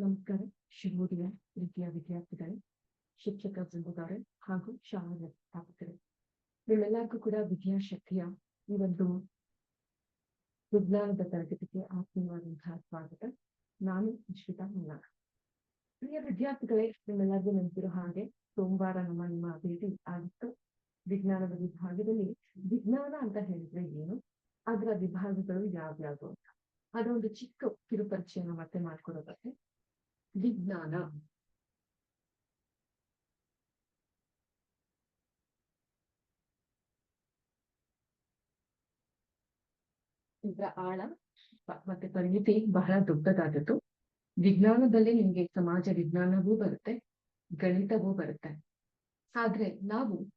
ನಮಸ್ಕಾರ ಶಿವೋದಯ ರೀತಿಯ ವಿದ್ಯಾರ್ಥಿಗಳೇ, ಶಿಕ್ಷಕ ಬಂಧುಗಳೇ ಹಾಗೂ ಶಾಲಾ ವ್ಯವಸ್ಥಾಪಕರೇ ನಿಮ್ಮೆಲ್ಲರಿಗೂ ಕೂಡ ವಿದ್ಯಾಶಕ್ತಿಯ ಈ ಒಂದು ವಿಜ್ಞಾನದ ತರಗತಿಗೆ ಆತ್ಮೀಯವಾದಂತಹ ಸ್ವಾಗತ. ನಾನು ಅಶ್ವಿತಾ ಮುನ್ನಾರ ಪ್ರಿಯ ವಿದ್ಯಾರ್ಥಿಗಳೇ, ನಿಮ್ಮೆಲ್ಲರಿಗೂ ನೆನಪಿರೋ ಹಾಗೆ ಸೋಮವಾರ ನಮ್ಮ ನಿಮ್ಮ ಭೇಟಿ ಆಗಿತ್ತು. ವಿಜ್ಞಾನದ ವಿಭಾಗದಲ್ಲಿ ವಿಜ್ಞಾನ ಅಂತ ಹೇಳಿದ್ರೆ ಏನು? ಅದರ ವಿಭಾಗಗಳು ಯಾವ್ಯಾವು ಅಂತ. ಅದೊಂದು ಚಿಕ್ಕ ಕಿರುಪರಿಚಯನ ಮತ್ತೆ ಮಾಡ್ಕೊಡೋದಕ್ಕೆ ವಿಜ್ಞಾನ. ಇದರ ಆಳ. ಮತ್ತೆ ಪರಿಣಿತಿ ಬಹಳ ದೊಡ್ಡದಾದದ್ದು. ವಿಜ್ಞಾನದಲ್ಲಿ ನಿಮ್ಗೆ ಸಮಾಜ ವಿಜ್ಞಾನವೂ ಬರುತ್ತೆ, ಗಣಿತವೂ ಬರುತ್ತೆ. ಆದ್ರೆ ನಾವು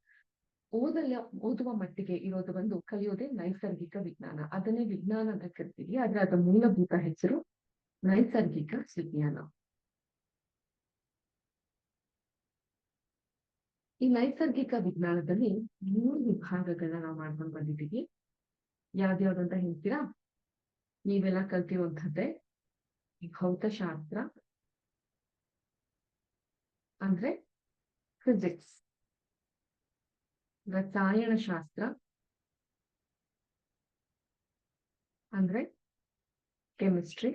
ಓದಲ್ಲ, ಓದುವ ಮಟ್ಟಿಗೆ ಇರೋದು ಒಂದು ಕಲಿಯೋದೇ ನೈಸರ್ಗಿಕ ವಿಜ್ಞಾನ. ಅದನ್ನೇ ವಿಜ್ಞಾನ ಅಂತ ಕರಿತೀವಿ. ಆದ್ರೆ ಅದರ ಮೂಲಭೂತ ಹೆಸರು ನೈಸರ್ಗಿಕ ವಿಜ್ಞಾನ. ಈ ನೈಸರ್ಗಿಕ ವಿಜ್ಞಾನದಲ್ಲಿ ಮೂರು ವಿಭಾಗಗಳನ್ನ ನಾವು ಮಾಡ್ಕೊಂಡು ಬಂದಿದ್ದೀವಿ ಯಾವ್ದ್ಯಾವ್ದು ಅಂತ ಹೇಳ್ತೀರಾ? ನೀವೆಲ್ಲ ಕಲ್ತಿರುವಂತದ್ದೇ ಭೌತಶಾಸ್ತ್ರ, ಅಂದ್ರೆ ಫಿಸಿಕ್ಸ್ ರಸಾಯನಶಾಸ್ತ್ರ, ಅಂದ್ರೆ ಕೆಮಿಸ್ಟ್ರಿ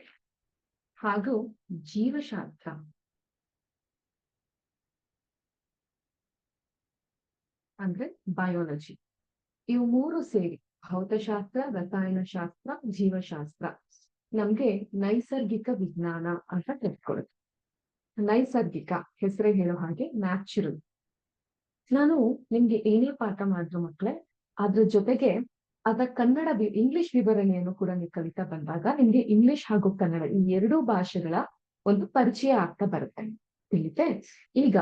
ಹಾಗೂ ಜೀವಶಾಸ್ತ್ರ. ಅಂದ್ರೆ ಬಯೋಲಜಿ ಇವು ಮೂರು ಸೇರಿ ಭೌತಶಾಸ್ತ್ರ, ರಸಾಯನಶಾಸ್ತ್ರ, ಜೀವಶಾಸ್ತ್ರ. ನಮ್ಗೆ ನೈಸರ್ಗಿಕ ವಿಜ್ಞಾನ ಅಂತ ತಿಳ್ಕೊಳ್ಳುತ್ತೆ ನೈಸರ್ಗಿಕ ಹೆಸರೇ ಹೇಳೋ ಹಾಗೆ ನ್ಯಾಚುರಲ್ ನಾನು ನಿಮ್ಗೆ ಏನೇ ಪಾಠ ಮಾಡಿದ್ರು ಮಕ್ಳೆ, ಅದ್ರ ಜೊತೆಗೆ ಅದ ಕನ್ನಡ ಇಂಗ್ಲಿಷ್ ವಿವರಣೆಯನ್ನು ಕೂಡ ನೀವು ಕಲಿತಾ ಬಂದಾಗ ನಿಮ್ಗೆ ಇಂಗ್ಲಿಷ್ ಹಾಗೂ ಕನ್ನಡ ಈ ಎರಡೂ ಭಾಷೆಗಳ ಒಂದು ಪರಿಚಯ ಆಗ್ತಾ ಬರುತ್ತೆ. ತಿಳಿತೆ? ಈಗ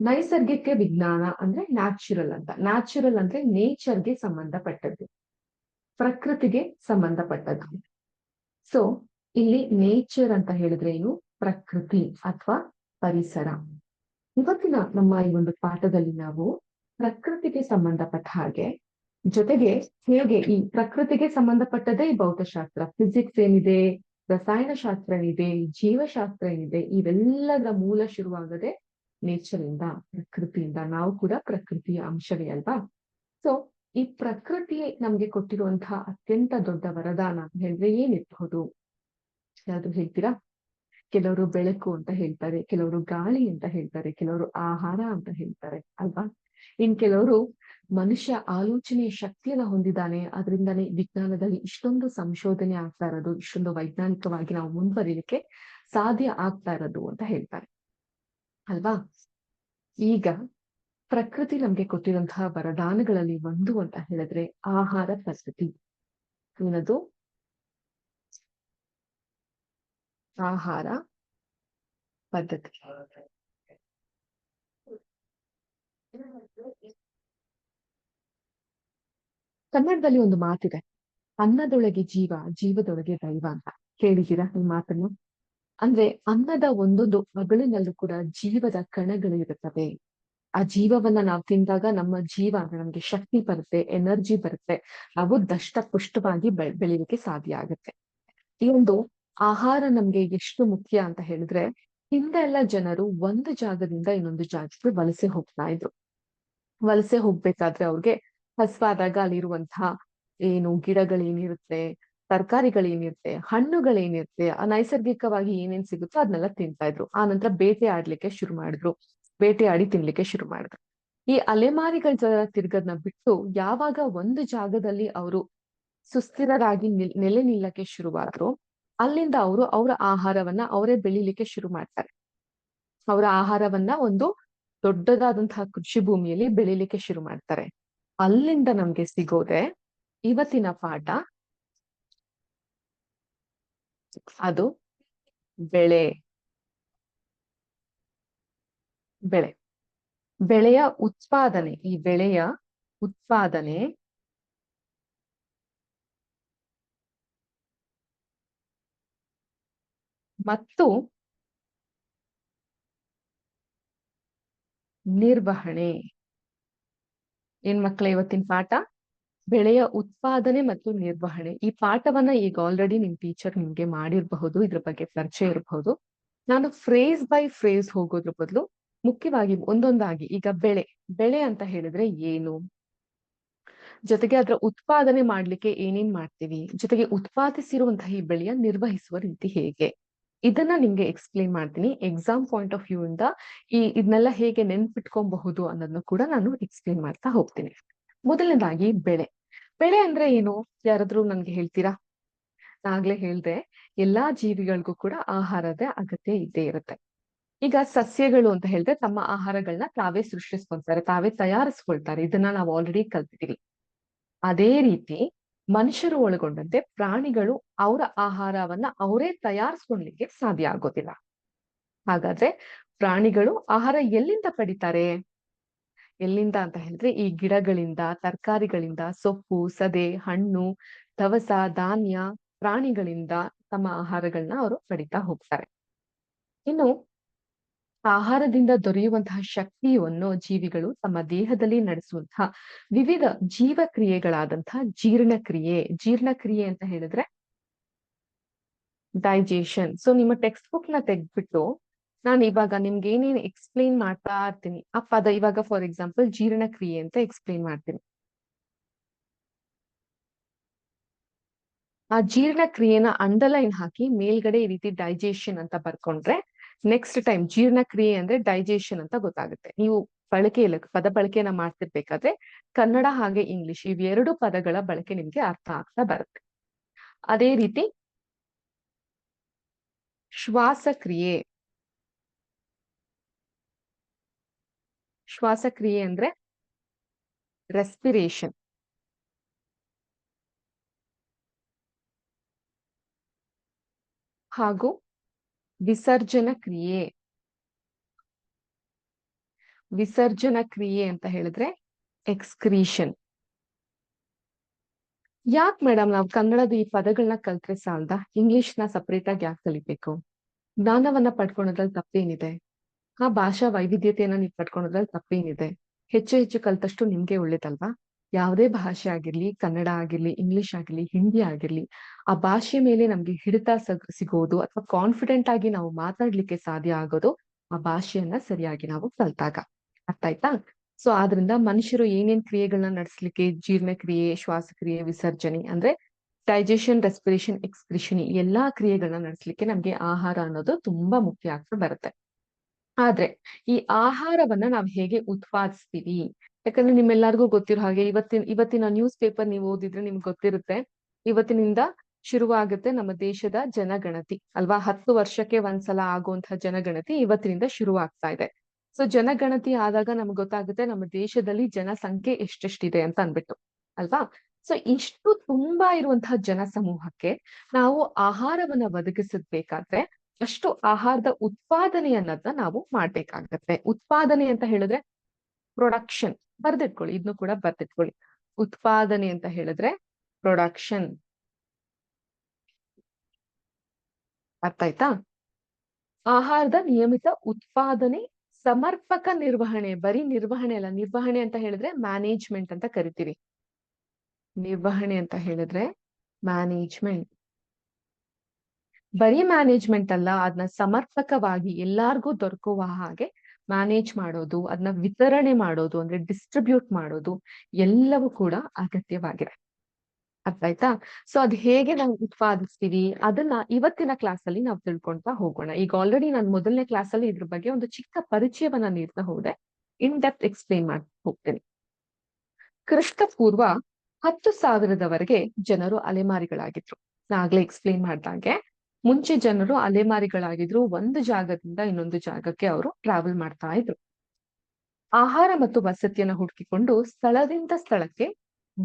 ನೈಸರ್ಗಿಕ ವಿಜ್ಞಾನ ಅಂದ್ರೆ ನ್ಯಾಚುರಲ್ ಅಂತ. ನ್ಯಾಚುರಲ್ ಅಂದ್ರೆ ನೇಚರ್ಗೆ ಸಂಬಂಧಪಟ್ಟದ್ದು. ಪ್ರಕೃತಿಗೆ ಸಂಬಂಧಪಟ್ಟದ್ದು. ಸೊ ಇಲ್ಲಿ ನೇಚರ್ ಅಂತ ಹೇಳಿದ್ರೆ ಏನು? ಪ್ರಕೃತಿ ಅಥವಾ ಪರಿಸರ. ಇವತ್ತಿನ ನಮ್ಮ ಈ ಒಂದು ಪಾಠದಲ್ಲಿ ನಾವು ಪ್ರಕೃತಿಗೆ ಸಂಬಂಧಪಟ್ಟ ಹಾಗೆ, ಜೊತೆಗೆ ಹೇಗೆ ಈ ಪ್ರಕೃತಿಗೆ ಸಂಬಂಧಪಟ್ಟದೇ ಈ ಭೌತಶಾಸ್ತ್ರ. ಫಿಸಿಕ್ಸ್ ಏನಿದೆ, ರಸಾಯನಶಾಸ್ತ್ರ ಏನಿದೆ, ಜೀವಶಾಸ್ತ್ರ ಏನಿದೆ, ಇವೆಲ್ಲದರ ಮೂಲ ಶುರುವಾಗದೆ ನೇಚರ್ ಇಂದ ಪ್ರಕೃತಿಯಿಂದ ನಾವು ಕೂಡ ಪ್ರಕೃತಿಯ ಅಂಶವೇ ಅಲ್ವಾ? ಸೊ ಈ ಪ್ರಕೃತಿ ನಮ್ಗೆ ಕೊಟ್ಟಿರುವಂತಹ ಅತ್ಯಂತ ದೊಡ್ಡ ವರದಾನ ಹೇಳಿದ್ರೆ ಏನಿರ್ಬಹುದು? ಯಾವ್ದು ಹೇಳ್ತೀರಾ? ಕೆಲವರು ಬೆಳಕು ಅಂತ ಹೇಳ್ತಾರೆ, ಕೆಲವರು ಗಾಳಿ ಅಂತ ಹೇಳ್ತಾರೆ, ಕೆಲವರು ಆಹಾರ ಅಂತ ಹೇಳ್ತಾರೆ ಅಲ್ವಾ? ಇನ್ ಕೆಲವರು ಮನುಷ್ಯ ಆಲೋಚನೆಯ ಶಕ್ತಿಯನ್ನ ಹೊಂದಿದ್ದಾನೆ ಅದರಿಂದಾನೇ ವಿಜ್ಞಾನದಲ್ಲಿ ಇಷ್ಟೊಂದು ಸಂಶೋಧನೆ ಆಗ್ತಾ ಇರೋದು, ಇಷ್ಟೊಂದು ವೈಜ್ಞಾನಿಕವಾಗಿ ನಾವು ಮುಂದುವರಿಲಿಕ್ಕೆ ಸಾಧ್ಯ ಆಗ್ತಾ ಇರೋದು ಅಂತ ಹೇಳ್ತಾರೆ. ಅಲ್ವಾ? ಈಗ ಪ್ರಕೃತಿ ನಮ್ಗೆ ಕೊಟ್ಟಿರುವಂತಹ ವರದಾನಗಳಲ್ಲಿ ಒಂದು ಅಂತ ಹೇಳಿದ್ರೆ ಆಹಾರ ಪದ್ಧತಿ ಏನದು ಆಹಾರ ಪದ್ಧತಿ. ಕನ್ನಡದಲ್ಲಿ ಒಂದು ಮಾತಿದೆ, ಅನ್ನದೊಳಗೆ ಜೀವ, ಜೀವದೊಳಗೆ ದೈವ ಅಂತ. ಕೇಳಿದ್ದೀರಾ ಈ ಮಾತನ್ನು? ಅಂದ್ರೆ ಅನ್ನದ ಒಂದೊಂದು ಮಗಳಿನಲ್ಲೂ ಕೂಡ ಜೀವದ ಕಣಗಳು ಇರುತ್ತವೆ. ಆ ಜೀವವನ್ನ ನಾವು ತಿಂದಾಗ ನಮ್ಮ ಜೀವ ನಮ್ಗೆ ಶಕ್ತಿ ಬರುತ್ತೆ, ಎನರ್ಜಿ ಬರುತ್ತೆ, ನಾವು ದಷ್ಟ ಪುಷ್ಟವಾಗಿ ಬೆಳ್, ಬೆಳಿಲಿಕ್ಕೆ ಸಾಧ್ಯ ಆಗುತ್ತೆ. ಈ ಒಂದು ಆಹಾರ ನಮ್ಗೆ ಎಷ್ಟು ಮುಖ್ಯ ಅಂತ ಹೇಳಿದ್ರೆ, ಹಿಂದೆ ಎಲ್ಲ ಜನರು ಒಂದು ಜಾಗದಿಂದ ಇನ್ನೊಂದು ಜಾಗಕ್ಕೆ ವಲಸೆ ಹೋಗ್ತಾ ಇದ್ರು. ವಲಸೆ ಹೋಗ್ಬೇಕಾದ್ರೆ ಅವ್ರಿಗೆ ಹಸ್ವಾದಾಗ ಅಲ್ಲಿರುವಂತಹ ಏನು ಗಿಡಗಳೇನಿರುತ್ತೆ ತರಕಾರಿಗಳೇನಿರುತ್ತೆ ಹಣ್ಣುಗಳೇನಿರುತ್ತೆ ಆ ನೈಸರ್ಗಿಕವಾಗಿ ಏನೇನ್ ಸಿಗುತ್ತೋ ಅದನ್ನೆಲ್ಲ ತಿಂತಾ ಇದ್ರು ಆ ನಂತರ ಬೇಟೆ ಆಡ್ಲಿಕ್ಕೆ ಶುರು ಮಾಡಿದ್ರು. ಬೇಟೆ ಆಡಿ ತಿನ್ಲಿಕ್ಕೆ ಶುರು ಮಾಡಿದ್ರು. ಈ ಅಲೆಮಾರಿಗಳ ಜನ ತಿರ್ಗದ್ನ ಬಿಟ್ಟು ಯಾವಾಗ ಒಂದು ಜಾಗದಲ್ಲಿ ಅವರು ಸುಸ್ಥಿರರಾಗಿ ನಿಲ್, ನೆಲೆ ನಿಲ್ಲಕ್ಕೆ ಶುರುವಾದ್ರು, ಅಲ್ಲಿಂದ ಅವರು ಅವರ ಆಹಾರವನ್ನ ಅವರೇ ಬೆಳಿಲಿಕ್ಕೆ ಶುರು ಮಾಡ್ತಾರೆ. ಅವರ ಆಹಾರವನ್ನ ಒಂದು ದೊಡ್ಡದಾದಂತಹ ಕೃಷಿ ಭೂಮಿಯಲ್ಲಿ ಬೆಳಿಲಿಕ್ಕೆ ಶುರು ಮಾಡ್ತಾರೆ. ಅಲ್ಲಿಂದ ನಮ್ಗೆ ಸಿಗೋದೆ ಇವತ್ತಿನ ಪಾಠ ಅದು ಬೆಳೆ. ಬೆಳೆ. ಬೆಳೆಯ ಉತ್ಪಾದನೆ ಈ ಬೆಳೆಯ ಉತ್ಪಾದನೆ ಮತ್ತು ನಿರ್ವಹಣೆ. ಏನ್ ಮಕ್ಕಳ ಇವತ್ತಿನ ಪಾಠ? ಬೆಳೆಯ ಉತ್ಪಾದನೆ ಮತ್ತು ನಿರ್ವಹಣೆ. ಈ ಪಾಠವನ್ನ ಈಗ ಆಲ್ರೆಡಿ ನಿಮ್ ಟೀಚರ್ ನಿಮ್ಗೆ ಮಾಡಿರ್ಬಹುದು, ಇದ್ರ ಬಗ್ಗೆ ಪರಿಚಯ ಇರಬಹುದು. ನಾನು ಫ್ರೇಸ್ ಬೈ ಫ್ರೇಸ್ ಹೋಗೋದ್ರ ಬದಲು ಮುಖ್ಯವಾಗಿ ಒಂದೊಂದಾಗಿ ಈಗ ಬೆಳೆ ಬೆಳೆ ಅಂತ ಹೇಳಿದ್ರೆ ಏನು? ಜೊತೆಗೆ ಅದರ ಉತ್ಪಾದನೆ ಮಾಡ್ಲಿಕ್ಕೆ ಏನೇನ್ ಮಾಡ್ತೀವಿ? ಜೊತೆಗೆ ಉತ್ಪಾದಿಸಿರುವಂತಹ ಈ ಬೆಳೆಯ ನಿರ್ವಹಿಸುವ ರೀತಿ ಹೇಗೆ? ಇದನ್ನ ನಿಮ್ಗೆ ಎಕ್ಸ್ಪ್ಲೇನ್ ಮಾಡ್ತೀನಿ. ಎಕ್ಸಾಮ್ ಪಾಯಿಂಟ್ ಆಫ್ ವ್ಯೂ ಇಂದ ಈ ಇದನ್ನೆಲ್ಲ ಹೇಗೆ ನೆನ್ಪಿಟ್ಕೊಬಹುದು ಅನ್ನೋದನ್ನ ಕೂಡ ನಾನು ಎಕ್ಸ್ಪ್ಲೇನ್ ಮಾಡ್ತಾ ಹೋಗ್ತೀನಿ. ಮೊದಲನೇದಾಗಿ ಬೆಳೆ. ಬೆಳೆ ಅಂದ್ರೆ ಏನು? ಯಾರಾದ್ರೂ ನನ್ಗೆ ಹೇಳ್ತೀರಾ? ಆಗ್ಲೇ ಹೇಳ್ದೆ, ಎಲ್ಲಾ ಜೀವಿಗಳಿಗೂ ಕೂಡ ಆಹಾರದ ಅಗತ್ಯ ಇದ್ದೇ ಇರುತ್ತೆ. ಈಗ ಸಸ್ಯಗಳು ಅಂತ ಹೇಳಿದ್ರೆ ತಮ್ಮ ಆಹಾರಗಳನ್ನ ತಾವೇ ಸೃಷ್ಟಿಸ್ಕೊಂತಾರೆ, ತಾವೇ ತಯಾರಿಸ್ಕೊಳ್ತಾರೆ. ಇದನ್ನ ನಾವು ಆಲ್ರೆಡಿ ಕಲ್ತಿದೀವಿ. ಅದೇ ರೀತಿ ಮನುಷ್ಯರು ಒಳಗೊಂಡಂತೆ ಪ್ರಾಣಿಗಳು ಅವರ ಆಹಾರವನ್ನ ಅವರೇ ತಯಾರಿಸ್ಕೊಳ್ಲಿಕ್ಕೆ ಸಾಧ್ಯ ಆಗೋದಿಲ್ಲ. ಹಾಗಾದ್ರೆ ಪ್ರಾಣಿಗಳು ಆಹಾರ ಎಲ್ಲಿಂದ ಪಡಿತಾರೆ? ಎಲ್ಲಿಂದ ಅಂತ ಹೇಳಿದ್ರೆ, ಈ ಗಿಡಗಳಿಂದ, ತರಕಾರಿಗಳಿಂದ, ಸೊಪ್ಪು, ಸದೆ, ಹಣ್ಣು ದವಸ ಧಾನ್ಯ, ಪ್ರಾಣಿಗಳಿಂದ ತಮ್ಮ ಆಹಾರಗಳನ್ನ ಅವರು ಪಡಿತಾ ಹೋಗ್ತಾರೆ. ಇನ್ನು ಆಹಾರದಿಂದ ದೊರೆಯುವಂತಹ ಶಕ್ತಿಯನ್ನು ಜೀವಿಗಳು ತಮ್ಮ ದೇಹದಲ್ಲಿ ನಡೆಸುವಂತಹ ವಿವಿಧ ಜೀವಕ್ರಿಯೆಗಳಾದಂತಹ ಜೀರ್ಣಕ್ರಿಯೆ ಜೀರ್ಣಕ್ರಿಯೆ ಅಂತ ಹೇಳಿದ್ರೆ ಡೈಜೆಷನ್ ಸೊ ನಿಮ್ಮ ಟೆಕ್ಸ್ಟ್ ಬುಕ್ನ ತೆಗ್ದ್ಬಿಟ್ಟು ನಾನು ಇವಾಗ ನಿಮ್ಗೆ ಏನೇನು ಎಕ್ಸ್ಪ್ಲೇನ್ ಮಾಡ್ತಾ ಇರ್ತೀನಿ. ಆ ಪದ ಇವಾಗ ಫಾರ್ ಎಕ್ಸಾಂಪಲ್ ಜೀರ್ಣಕ್ರಿಯೆ ಅಂತ ಎಕ್ಸ್ಪ್ಲೇನ್ ಮಾಡ್ತೀನಿ. ಆ ಜೀರ್ಣಕ್ರಿಯೆನ ಅಂಡರ್ಲೈನ್ ಹಾಕಿ ಮೇಲ್ಗಡೆ ಈ ರೀತಿ ಡೈಜೆಷನ್ ಅಂತ ಬರ್ಕೊಂಡ್ರೆ ನೆಕ್ಸ್ಟ್ ಟೈಮ್ ಜೀರ್ಣಕ್ರಿಯೆ ಅಂದ್ರೆ ಡೈಜೆಷನ್ ಅಂತ ಗೊತ್ತಾಗುತ್ತೆ. ನೀವು ಬಳಕೆಯಲ್ಲಿ ಪದ ಬಳಕೆಯನ್ನ ಮಾಡ್ತಿರ್ಬೇಕಾದ್ರೆ ಕನ್ನಡ ಹಾಗೆ ಇಂಗ್ಲಿಷ್ ಇವೆರಡು ಪದಗಳ ಬಳಕೆ ನಿಮ್ಗೆ ಅರ್ಥ ಆಗ್ತಾ ಬರುತ್ತೆ. ಅದೇ ರೀತಿ ಶ್ವಾಸಕ್ರಿಯೆ. ಶ್ವಾಸಕ್ರಿಯೆ ಅಂದ್ರೆ ರೆಸ್ಪಿರೇಷನ್ ಹಾಗೂ ವಿಸರ್ಜನ ಕ್ರಿಯೆ ವಿಸರ್ಜನ ಕ್ರಿಯೆ ಅಂತ ಹೇಳಿದ್ರೆ ಎಕ್ಸ್ಕ್ರೀಷನ್ ಯಾಕೆ ಮೇಡಮ್ ನಾವು ಕನ್ನಡದ ಈ ಪದಗಳನ್ನ ಕಲ್ತ್ರೆ ಸಾಲ್ದ? ಇಂಗ್ಲಿಷ್ನ ಸಪರೇಟ್ ಆಗಿ ಯಾಕೆ ಕಲಿಬೇಕು? ಜ್ಞಾನವನ್ನ ಪಡ್ಕೊಳೋದ್ರಲ್ಲಿ ತಪ್ಪೇನಿದೆ? ಆ ಭಾಷಾ ವೈವಿಧ್ಯತೆಯನ್ನ ನೀವು ಪಡ್ಕೊಳೋದ್ರಲ್ಲಿ ತಪ್ಪೇನಿದೆ. ಹೆಚ್ಚು ಹೆಚ್ಚು ಕಲ್ತಷ್ಟು ನಿಮ್ಗೆ ಒಳ್ಳೇದಲ್ವಾ? ಯಾವುದೇ ಭಾಷೆ ಆಗಿರ್ಲಿ, ಕನ್ನಡ ಆಗಿರ್ಲಿ ಇಂಗ್ಲಿಷ್ ಆಗಿರ್ಲಿ ಹಿಂದಿ ಆಗಿರ್ಲಿ, ಆ ಭಾಷೆ ಮೇಲೆ ನಮ್ಗೆ ಹಿಡಿತ ಸಿಗೋದು ಅಥವಾ ಕಾನ್ಫಿಡೆಂಟ್ ಆಗಿ ನಾವು ಮಾತಾಡ್ಲಿಕ್ಕೆ ಸಾಧ್ಯ ಆಗೋದು ಆ ಭಾಷೆಯನ್ನ ಸರಿಯಾಗಿ ನಾವು ಕಲ್ತಾಗ. ಅರ್ಥ ಆಯ್ತಾ? ಸೊ ಆದ್ರಿಂದ ಮನುಷ್ಯರು ಏನೇನ್ ಕ್ರಿಯೆಗಳನ್ನ ನಡೆಸ್ಲಿಕ್ಕೆ ಜೀರ್ಣಕ್ರಿಯೆ ಶ್ವಾಸಕ್ರಿಯೆ ವಿಸರ್ಜನೆ ಅಂದ್ರೆ ಡೈಜೆಷನ್ ರೆಸ್ಪಿರೇಷನ್ ಎಕ್ಸ್ಕ್ರಿಷನ್ ಎಲ್ಲಾ ಕ್ರಿಯೆಗಳನ್ನ ನಡೆಸ್ಲಿಕ್ಕೆ ನಮ್ಗೆ ಆಹಾರ ಅನ್ನೋದು ತುಂಬಾ ಮುಖ್ಯ ಆಗ್ತಾ ಬರುತ್ತೆ. ಆದ್ರೆ ಈ ಆಹಾರವನ್ನ ನಾವ್ ಹೇಗೆ ಉತ್ಪಾದಿಸ್ತೀವಿ? ಯಾಕಂದ್ರೆ ನಿಮ್ಮೆಲ್ಲರಿಗೂ ಗೊತ್ತಿರೋ ಹಾಗೆ ಇವತ್ತಿನ ಇವತ್ತಿನ ನ್ಯೂಸ್ ಪೇಪರ್ ನೀವು ಓದಿದ್ರೆ ನಿಮ್ಗೆ ಗೊತ್ತಿರುತ್ತೆ. ಇವತ್ತಿನಿಂದ ಶುರುವಾಗುತ್ತೆ ನಮ್ಮ ದೇಶದ ಜನಗಣತಿ ಅಲ್ವಾ? ಹತ್ತು ವರ್ಷಕ್ಕೆ ಒಂದ್ಸಲ ಆಗುವಂತಹ ಜನಗಣತಿ ಇವತ್ತಿನಿಂದ ಶುರು ಆಗ್ತಾ ಇದೆ. ಸೊ ಜನಗಣತಿ ಆದಾಗ ನಮ್ಗೆ ಗೊತ್ತಾಗುತ್ತೆ ನಮ್ಮ ದೇಶದಲ್ಲಿ ಜನಸಂಖ್ಯೆ ಎಷ್ಟೆಷ್ಟಿದೆ ಅಂತ ಅನ್ಬಿಟ್ಟು ಅಲ್ವಾ? ಸೊ ಇಷ್ಟು ತುಂಬಾ ಇರುವಂತಹ ಜನ ಸಮೂಹಕ್ಕೆ ನಾವು ಆಹಾರವನ್ನ ಒದಗಿಸಬೇಕಾದ್ರೆ ಅಷ್ಟು ಆಹಾರದ ಉತ್ಪಾದನೆ ಅನ್ನೋದನ್ನ ನಾವು ಮಾಡ್ಬೇಕಾಗತ್ತೆ. ಉತ್ಪಾದನೆ ಅಂತ ಹೇಳಿದ್ರೆ ಪ್ರೊಡಕ್ಷನ್ ಬರ್ದಿಟ್ಕೊಳ್ಳಿ ಇದನ್ನು ಕೂಡ ಬರ್ದಿಟ್ಕೊಳ್ಳಿ. ಉತ್ಪಾದನೆ ಅಂತ ಹೇಳಿದ್ರೆ ಪ್ರೊಡಕ್ಷನ್ ಅರ್ಥ ಆಯ್ತಾ? ಆಹಾರದ ನಿಯಮಿತ ಉತ್ಪಾದನೆ, ಸಮರ್ಪಕ ನಿರ್ವಹಣೆ, ಬರೀ ನಿರ್ವಹಣೆ ಅಲ್ಲ, ನಿರ್ವಹಣೆ ಅಂತ ಹೇಳಿದ್ರೆ ಮ್ಯಾನೇಜ್ಮೆಂಟ್ ಅಂತ ಕರಿತೀವಿ ನಿರ್ವಹಣೆ ಅಂತ ಹೇಳಿದ್ರೆ ಮ್ಯಾನೇಜ್ಮೆಂಟ್ ಬರೀ ಮ್ಯಾನೇಜ್ಮೆಂಟ್ ಅಲ್ಲ ಅದನ್ನ ಸಮರ್ಪಕವಾಗಿ ಎಲ್ಲಾರ್ಗೂ ದೊರಕುವ ಹಾಗೆ ಮ್ಯಾನೇಜ್ ಮಾಡೋದು ಅದನ್ನ ವಿತರಣೆ ಮಾಡೋದು, ಅಂದ್ರೆ ಡಿಸ್ಟ್ರಿಬ್ಯೂಟ್ ಮಾಡೋದು ಎಲ್ಲವೂ ಕೂಡ ಅಗತ್ಯವಾಗಿದೆ. ಅರ್ಥ ಆಯ್ತಾ ಸೊ ಅದ್ ಹೇಗೆ ನಾವು ಉತ್ಪಾದಿಸ್ತೀವಿ? ಅದನ್ನ ಇವತ್ತಿನ ಕ್ಲಾಸ್ ಅಲ್ಲಿ ನಾವು ತಿಳ್ಕೊಂತಾ ಹೋಗೋಣ. ಈಗ ಆಲ್ರೆಡಿ ನಾನು ಮೊದಲನೇ ಕ್ಲಾಸ್ ಅಲ್ಲಿ ಇದ್ರ ಬಗ್ಗೆ ಒಂದು ಚಿಕ್ಕ ಪರಿಚಯವನ್ನ ನೀಡ್ತಾ ಹೋದೆ. ಇನ್ ಡೆಪ್ತ್ ಎಕ್ಸ್ಪ್ಲೇನ್ ಮಾಡ್ತಾ ಹೋಗ್ತೇನೆ. ಕ್ರಿಸ್ತ ಪೂರ್ವ ಹತ್ತು ಸಾವಿರದವರೆಗೆ ಜನರು ಅಲೆಮಾರಿಗಳಾಗಿದ್ರು. ನಾಗ್ಲೇ ಎಕ್ಸ್ಪ್ಲೇನ್ ಮಾಡ್ದಂಗೆ. ಮುಂಚೆ ಜನರು ಅಲೆಮಾರಿಗಳಾಗಿದ್ರು. ಒಂದು ಜಾಗದಿಂದ ಇನ್ನೊಂದು ಜಾಗಕ್ಕೆ ಅವರು ಟ್ರಾವೆಲ್ ಮಾಡ್ತಾ ಇದ್ರು. ಆಹಾರ ಮತ್ತು ವಸತಿಯನ್ನ ಹುಡುಕಿಕೊಂಡು ಸ್ಥಳದಿಂದ ಸ್ಥಳಕ್ಕೆ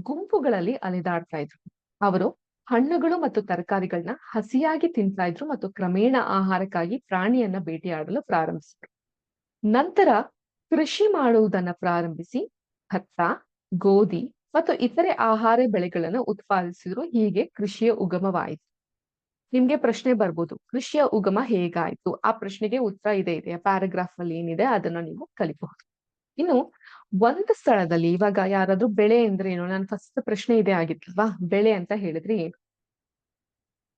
ಗುಂಪುಗಳಲ್ಲಿ ಅಲೆದಾಡ್ತಾ ಇದ್ರು. ಅವರು ಹಣ್ಣುಗಳು ಮತ್ತು ತರಕಾರಿಗಳನ್ನ ಹಸಿಯಾಗಿ ತಿಂತಾ ಇದ್ರು ಮತ್ತು ಕ್ರಮೇಣ ಆಹಾರಕ್ಕಾಗಿ ಪ್ರಾಣಿಯನ್ನ ಬೇಟೆಯಾಡಲು ಪ್ರಾರಂಭಿಸಿದ್ರು. ನಂತರ ಕೃಷಿ ಮಾಡುವುದನ್ನ ಪ್ರಾರಂಭಿಸಿ ಭತ್ತ, ಗೋಧಿ ಮತ್ತು ಇತರೆ ಆಹಾರ ಬೆಳೆಗಳನ್ನು ಉತ್ಪಾದಿಸಿದ್ರು. ಹೀಗೆ ಕೃಷಿಯ ಉಗಮವಾಯಿತು. ನಿಮ್ಗೆ ಪ್ರಶ್ನೆ ಬರ್ಬೋದು. ಕೃಷಿಯ ಉಗಮ ಹೇಗಾಯ್ತು? ಆ ಪ್ರಶ್ನೆಗೆ ಉತ್ತರ ಇದೆ ಇದೆ. ಪ್ಯಾರಾಗ್ರಾಫ್ ಅಲ್ಲಿ ಏನಿದೆ ಅದನ್ನ ನೀವು ಕಲಿಬಹುದು. ಇನ್ನು ಒಂದು ಸ್ಥಳದಲ್ಲಿ ಇವಾಗ ಯಾರಾದ್ರೂ ಬೆಳೆ ಅಂದ್ರೆ ಏನು? ನಾನು ಫಸ್ಟ್ ಪ್ರಶ್ನೆ ಇದೆ ಆಗಿತ್ತಲ್ವಾ? ಬೆಳೆ ಅಂತ ಹೇಳಿದ್ರಿ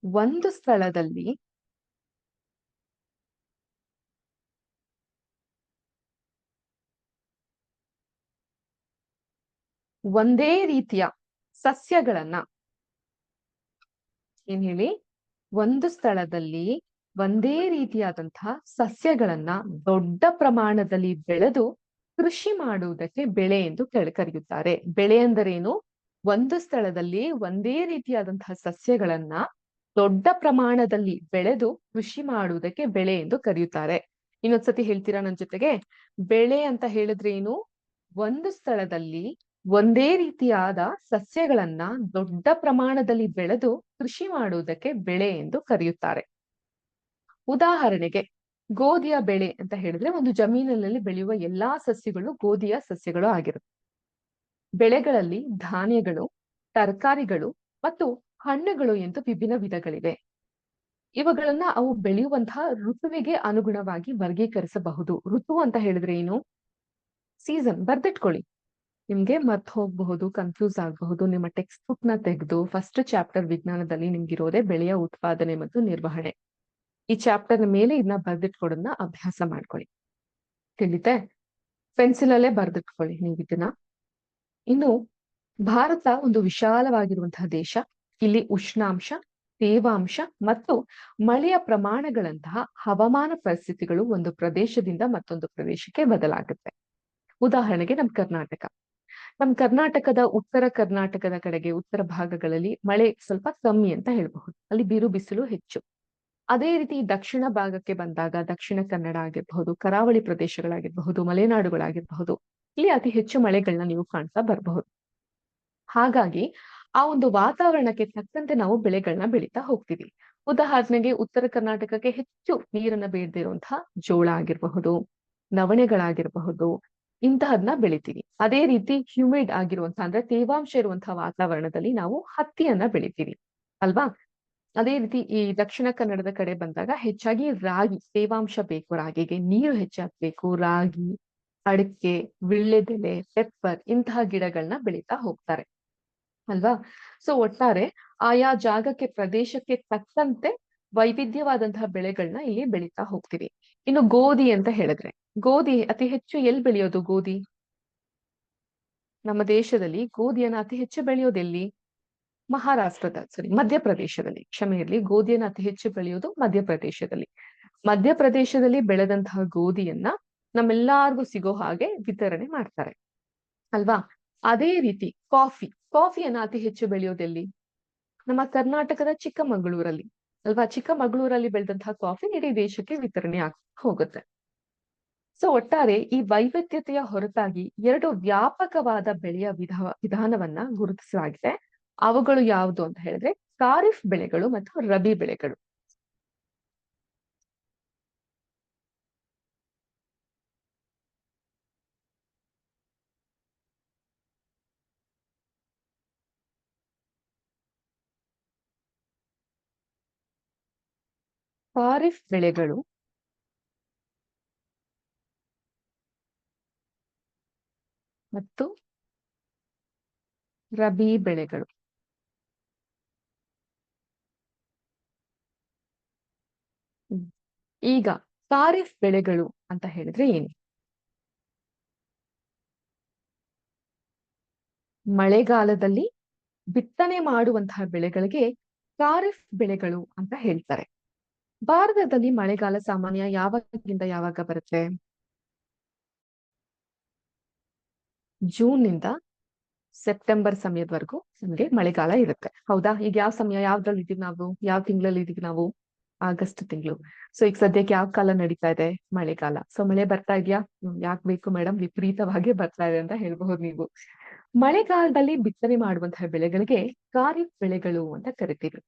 ಒಂದು ಸ್ಥಳದಲ್ಲಿ ಒಂದೇ ರೀತಿಯ ಸಸ್ಯಗಳನ್ನ ಏನ್ ಹೇಳಿ? ಒಂದು ಸ್ಥಳದಲ್ಲಿ ಒಂದೇ ರೀತಿಯಾದಂತಹ ಸಸ್ಯಗಳನ್ನ ದೊಡ್ಡ ಪ್ರಮಾಣದಲ್ಲಿ ಬೆಳೆದು ಕೃಷಿ ಮಾಡುವುದಕ್ಕೆ ಬೆಳೆ ಎಂದು ಕರೆಯುತ್ತಾರೆ. ಬೆಳೆ ಎಂದರೇನು ಒಂದು ಸ್ಥಳದಲ್ಲಿ ಒಂದೇ ರೀತಿಯಾದಂತಹ ಸಸ್ಯಗಳನ್ನ ದೊಡ್ಡ ಪ್ರಮಾಣದಲ್ಲಿ ಬೆಳೆದು ಕೃಷಿ ಮಾಡುವುದಕ್ಕೆ ಬೆಳೆ ಎಂದು ಕರೆಯುತ್ತಾರೆ. ಇನ್ನೊಂದ್ಸತಿ ಹೇಳ್ತೀರಾ ನನ್ ಜೊತೆಗೆ? ಬೆಳೆ ಅಂತ ಹೇಳಿದ್ರೇನು? ಒಂದು ಸ್ಥಳದಲ್ಲಿ ಒಂದೇ ರೀತಿಯಾದ ಸಸ್ಯಗಳನ್ನ ದೊಡ್ಡ ಪ್ರಮಾಣದಲ್ಲಿ ಬೆಳೆದು ಕೃಷಿ ಮಾಡುವುದಕ್ಕೆ ಬೆಳೆ ಎಂದು ಕರೆಯುತ್ತಾರೆ. ಉದಾಹರಣೆಗೆ ಗೋಧಿಯ ಬೆಳೆ ಅಂತ ಹೇಳಿದ್ರೆ ಒಂದು ಜಮೀನಿನಲ್ಲಿ ಬೆಳೆಯುವ ಎಲ್ಲಾ ಸಸ್ಯಗಳು ಗೋಧಿಯ ಸಸ್ಯಗಳು ಆಗಿರುತ್ತೆ ಬೆಳೆಗಳಲ್ಲಿ ಧಾನ್ಯಗಳು, ತರಕಾರಿಗಳು ಮತ್ತು ಹಣ್ಣುಗಳು ಎಂದು ವಿಭಿನ್ನ ವಿಧಗಳಿವೆ. ಇವುಗಳನ್ನ ಅವು ಬೆಳೆಯುವಂತಹ ಋತುವಿಗೆ ಅನುಗುಣವಾಗಿ ವರ್ಗೀಕರಿಸಬಹುದು. ಋತು ಅಂತ ಹೇಳಿದ್ರೆ ಏನು? ಸೀಸನ್ ಬರ್ದಿಟ್ಕೊಳ್ಳಿ. ನಿಮ್ಗೆ ಮರ್ತ್ ಹೋಗಬಹುದು ಕನ್ಫ್ಯೂಸ್ ಆಗಬಹುದು, ನಿಮ್ಮ ಟೆಕ್ಸ್ಟ್ ಬುಕ್ನ ತೆಗೆದು ಫಸ್ಟ್ ಚಾಪ್ಟರ್ ವಿಜ್ಞಾನದಲ್ಲಿ ನಿಮ್ಗಿರೋದೇ ಬೆಳೆಯ ಉತ್ಪಾದನೆ ಮತ್ತು ನಿರ್ವಹಣೆ. ಈ ಚಾಪ್ಟರ್ ಮೇಲೆ ಇದನ್ನ ಬರ್ದಿಟ್ಕೊಡೋದನ್ನ ಅಭ್ಯಾಸ ಮಾಡ್ಕೊಳ್ಳಿ. ತಿಳಿತೆ? ಪೆನ್ಸಿಲ್ ಅಲ್ಲೇ ಬರ್ದಿಟ್ಕೊಳ್ಳಿ ನೀವು ಇದನ್ನ. ಇನ್ನು ಭಾರತ ಒಂದು ವಿಶಾಲವಾಗಿರುವಂತಹ ದೇಶ. ಇಲ್ಲಿ ಉಷ್ಣಾಂಶ, ತೇವಾಂಶ ಮತ್ತು ಮಳೆಯ ಪ್ರಮಾಣಗಳಂತಹ ಹವಾಮಾನ ಪರಿಸ್ಥಿತಿಗಳು ಒಂದು ಪ್ರದೇಶದಿಂದ ಮತ್ತೊಂದು ಪ್ರದೇಶಕ್ಕೆ ಬದಲಾಗುತ್ತೆ. ಉದಾಹರಣೆಗೆ ನಮ್ ಕರ್ನಾಟಕ. ನಮ್ ಕರ್ನಾಟಕದ ಉತ್ತರ ಕರ್ನಾಟಕದ ಕಡೆಗೆ ಉತ್ತರ ಭಾಗಗಳಲ್ಲಿ ಮಳೆ ಸ್ವಲ್ಪ ಕಮ್ಮಿ ಅಂತ ಹೇಳಬಹುದು. ಅಲ್ಲಿ ಬಿರು ಬಿಸಿಲು ಹೆಚ್ಚು. ಅದೇ ರೀತಿ ದಕ್ಷಿಣ ಭಾಗಕ್ಕೆ ಬಂದಾಗ ದಕ್ಷಿಣ ಕನ್ನಡ ಆಗಿರಬಹುದು, ಕರಾವಳಿ ಪ್ರದೇಶಗಳಾಗಿರಬಹುದು, ಮಲೆನಾಡುಗಳಾಗಿರಬಹುದು, ಇಲ್ಲಿ ಅತಿ ಹೆಚ್ಚು ಮಳೆಗಳನ್ನ ನೀವು ಕಾಣ್ತಾ ಬರಬಹುದು. ಹಾಗಾಗಿ ಆ ಒಂದು ವಾತಾವರಣಕ್ಕೆ ತಕ್ಕಂತೆ ನಾವು ಬೆಳೆಗಳನ್ನ ಬೆಳೀತಾ ಹೋಗ್ತೀವಿ. ಉದಾಹರಣೆಗೆ ಉತ್ತರ ಕರ್ನಾಟಕಕ್ಕೆ ಹೆಚ್ಚು ನೀರನ್ನ ಬೇಡದಿರುವಂತಹ ಜೋಳ ಆಗಿರಬಹುದು, ನವಣೆಗಳಾಗಿರಬಹುದು ಇಂತಹದ್ನ ಬೆಳಿತೀವಿ. ಅದೇ ರೀತಿ ಹ್ಯೂಮಿಡ್ ಆಗಿರುವಂತಹ ಅಂದ್ರೆ ತೇವಾಂಶ ಇರುವಂತಹ ವಾತಾವರಣದಲ್ಲಿ ನಾವು ಹತ್ತಿಯನ್ನ ಬೆಳಿತೀವಿ. ಅಲ್ವಾ? ಅದೇ ರೀತಿ ಈ ದಕ್ಷಿಣ ಕನ್ನಡದ ಕಡೆ ಬಂದಾಗ ಹೆಚ್ಚಾಗಿ ರಾಗಿ, ತೇವಾಂಶ ಬೇಕು ರಾಗಿಗೆ. ನೀರು ಹೆಚ್ಚಾಗ್ಬೇಕು ರಾಗಿ, ಅಡಿಕೆ, ವಿಳ್ಳೆದೆಲೆ ಪೆಪ್ಪರ್ ಇಂತಹ ಗಿಡಗಳನ್ನ ಬೆಳೀತಾ ಹೋಗ್ತಾರೆ. ಅಲ್ವಾ? ಸೊ ಒಟ್ಟಾರೆ ಆಯಾ ಜಾಗಕ್ಕೆ, ಪ್ರದೇಶಕ್ಕೆ ತಕ್ಕಂತೆ ವೈವಿಧ್ಯವಾದಂತಹ ಬೆಳೆಗಳನ್ನ ಇಲ್ಲಿ ಬೆಳೀತಾ ಹೋಗ್ತೀವಿ. ಇನ್ನು ಗೋಧಿ ಅಂತ ಹೇಳಿದ್ರೆ, ಗೋಧಿ ಅತಿ ಹೆಚ್ಚು ಎಲ್ಲಿ ಬೆಳೆಯೋದು ಗೋಧಿ? ನಮ್ಮ ದೇಶದಲ್ಲಿ ಗೋಧಿಯನ್ನ ಅತಿ ಹೆಚ್ಚು ಬೆಳೆಯೋದೆಲ್ಲಿ ಮಹಾರಾಷ್ಟ್ರದ ಸಾರಿ ಮಧ್ಯಪ್ರದೇಶದಲ್ಲಿ. ಕ್ಷಮೆ ಇರಲಿ, ಗೋಧಿಯನ್ನ ಅತಿ ಹೆಚ್ಚು ಬೆಳೆಯೋದು ಮಧ್ಯಪ್ರದೇಶದಲ್ಲಿ. ಮಧ್ಯಪ್ರದೇಶದಲ್ಲಿ ಬೆಳೆದಂತಹ ಗೋಧಿಯನ್ನ ನಮ್ಮೆಲ್ಲಾರ್ಗು ಸಿಗೋ ಹಾಗೆ ವಿತರಣೆ ಮಾಡ್ತಾರೆ. ಅಲ್ವಾ? ಅದೇ ರೀತಿ ಕಾಫಿ, ಕಾಫಿಯನ್ನ ಅತಿ ಹೆಚ್ಚು ಬೆಳೆಯೋದೆಲ್ಲಿ ನಮ್ಮ ಕರ್ನಾಟಕದ ಚಿಕ್ಕಮಗಳೂರಲ್ಲಿ. ಅಲ್ವಾ? ಚಿಕ್ಕಮಗಳೂರಲ್ಲಿ ಬೆಳೆದಂತಹ ಕಾಫಿ ಇಡೀ ದೇಶಕ್ಕೆ ವಿತರಣೆ ಆಗ್ ಹೋಗುತ್ತೆ. ಸೊ ಒಟ್ಟಾರೆ ಈ ವೈವಿಧ್ಯತೆಯ ಹೊರತಾಗಿ ಎರಡು ವ್ಯಾಪಕವಾದ ಬೆಳೆಯ ವಿಧ ವಿಧಾನವನ್ನ ಗುರುತಿಸಲಾಗಿದೆ. ಅವುಗಳು ಯಾವುದು ಅಂತ ಹೇಳಿದ್ರೆ ಖಾರಿಫ್ ಬೆಳೆಗಳು ಮತ್ತು ರಬಿ ಬೆಳೆಗಳು. ಖಾರಿಫ್ ಬೆಳೆಗಳು ಮತ್ತು ರಬಿ ಬೆಳೆಗಳು. ಈಗ ಖಾರಿಫ್ ಬೆಳೆಗಳು ಅಂತ ಹೇಳಿದ್ರೆ ಏನು? ಮಳೆಗಾಲದಲ್ಲಿ ಬಿತ್ತನೆ ಮಾಡುವಂತಹ ಬೆಳೆಗಳಿಗೆ ಖಾರಿಫ್ ಬೆಳೆಗಳು ಅಂತ ಹೇಳ್ತಾರೆ. ಭಾರತದಲ್ಲಿ ಮಳೆಗಾಲ ಸಾಮಾನ್ಯ ಯಾವಾಗಿಂದ ಯಾವಾಗ ಬರುತ್ತೆ? ಜೂನ್ನಿಂದ ಸೆಪ್ಟೆಂಬರ್ ಸಮಯದವರೆಗೂ ನಮಗೆ ಮಳೆಗಾಲ ಇರುತ್ತೆ. ಹೌದಾ? ಈಗ ಯಾವ ಸಮಯ, ಯಾವ್ದ್ರಲ್ಲಿ ಇದೀವಿ ನಾವು? ಯಾವ ತಿಂಗಳಲ್ಲಿ ಇದೀವಿ ನಾವು? ಆಗಸ್ಟ್ ತಿಂಗಳು. ಸೊ ಈಗ ಸದ್ಯಕ್ಕೆ ಯಾವ ಕಾಲ ನಡೀತಾ ಇದೆ ಮಳೆಗಾಲ? ಸೊ ಮಳೆ ಬರ್ತಾ ಇದೆಯಾ? ಯಾಕೆ ಬೇಕು ಮೇಡಮ್ ವಿಪರೀತವಾಗಿ ಬರ್ತಾ ಇದೆ ಅಂತ ಹೇಳ್ಬಹುದು ನೀವು. ಮಳೆಗಾಲದಲ್ಲಿ ಬಿತ್ತನೆ ಮಾಡುವಂತಹ ಬೆಳೆಗಳಿಗೆ ಖಾರಿಫ್ ಬೆಳೆಗಳು ಅಂತ ಕರಿತೀವಿ.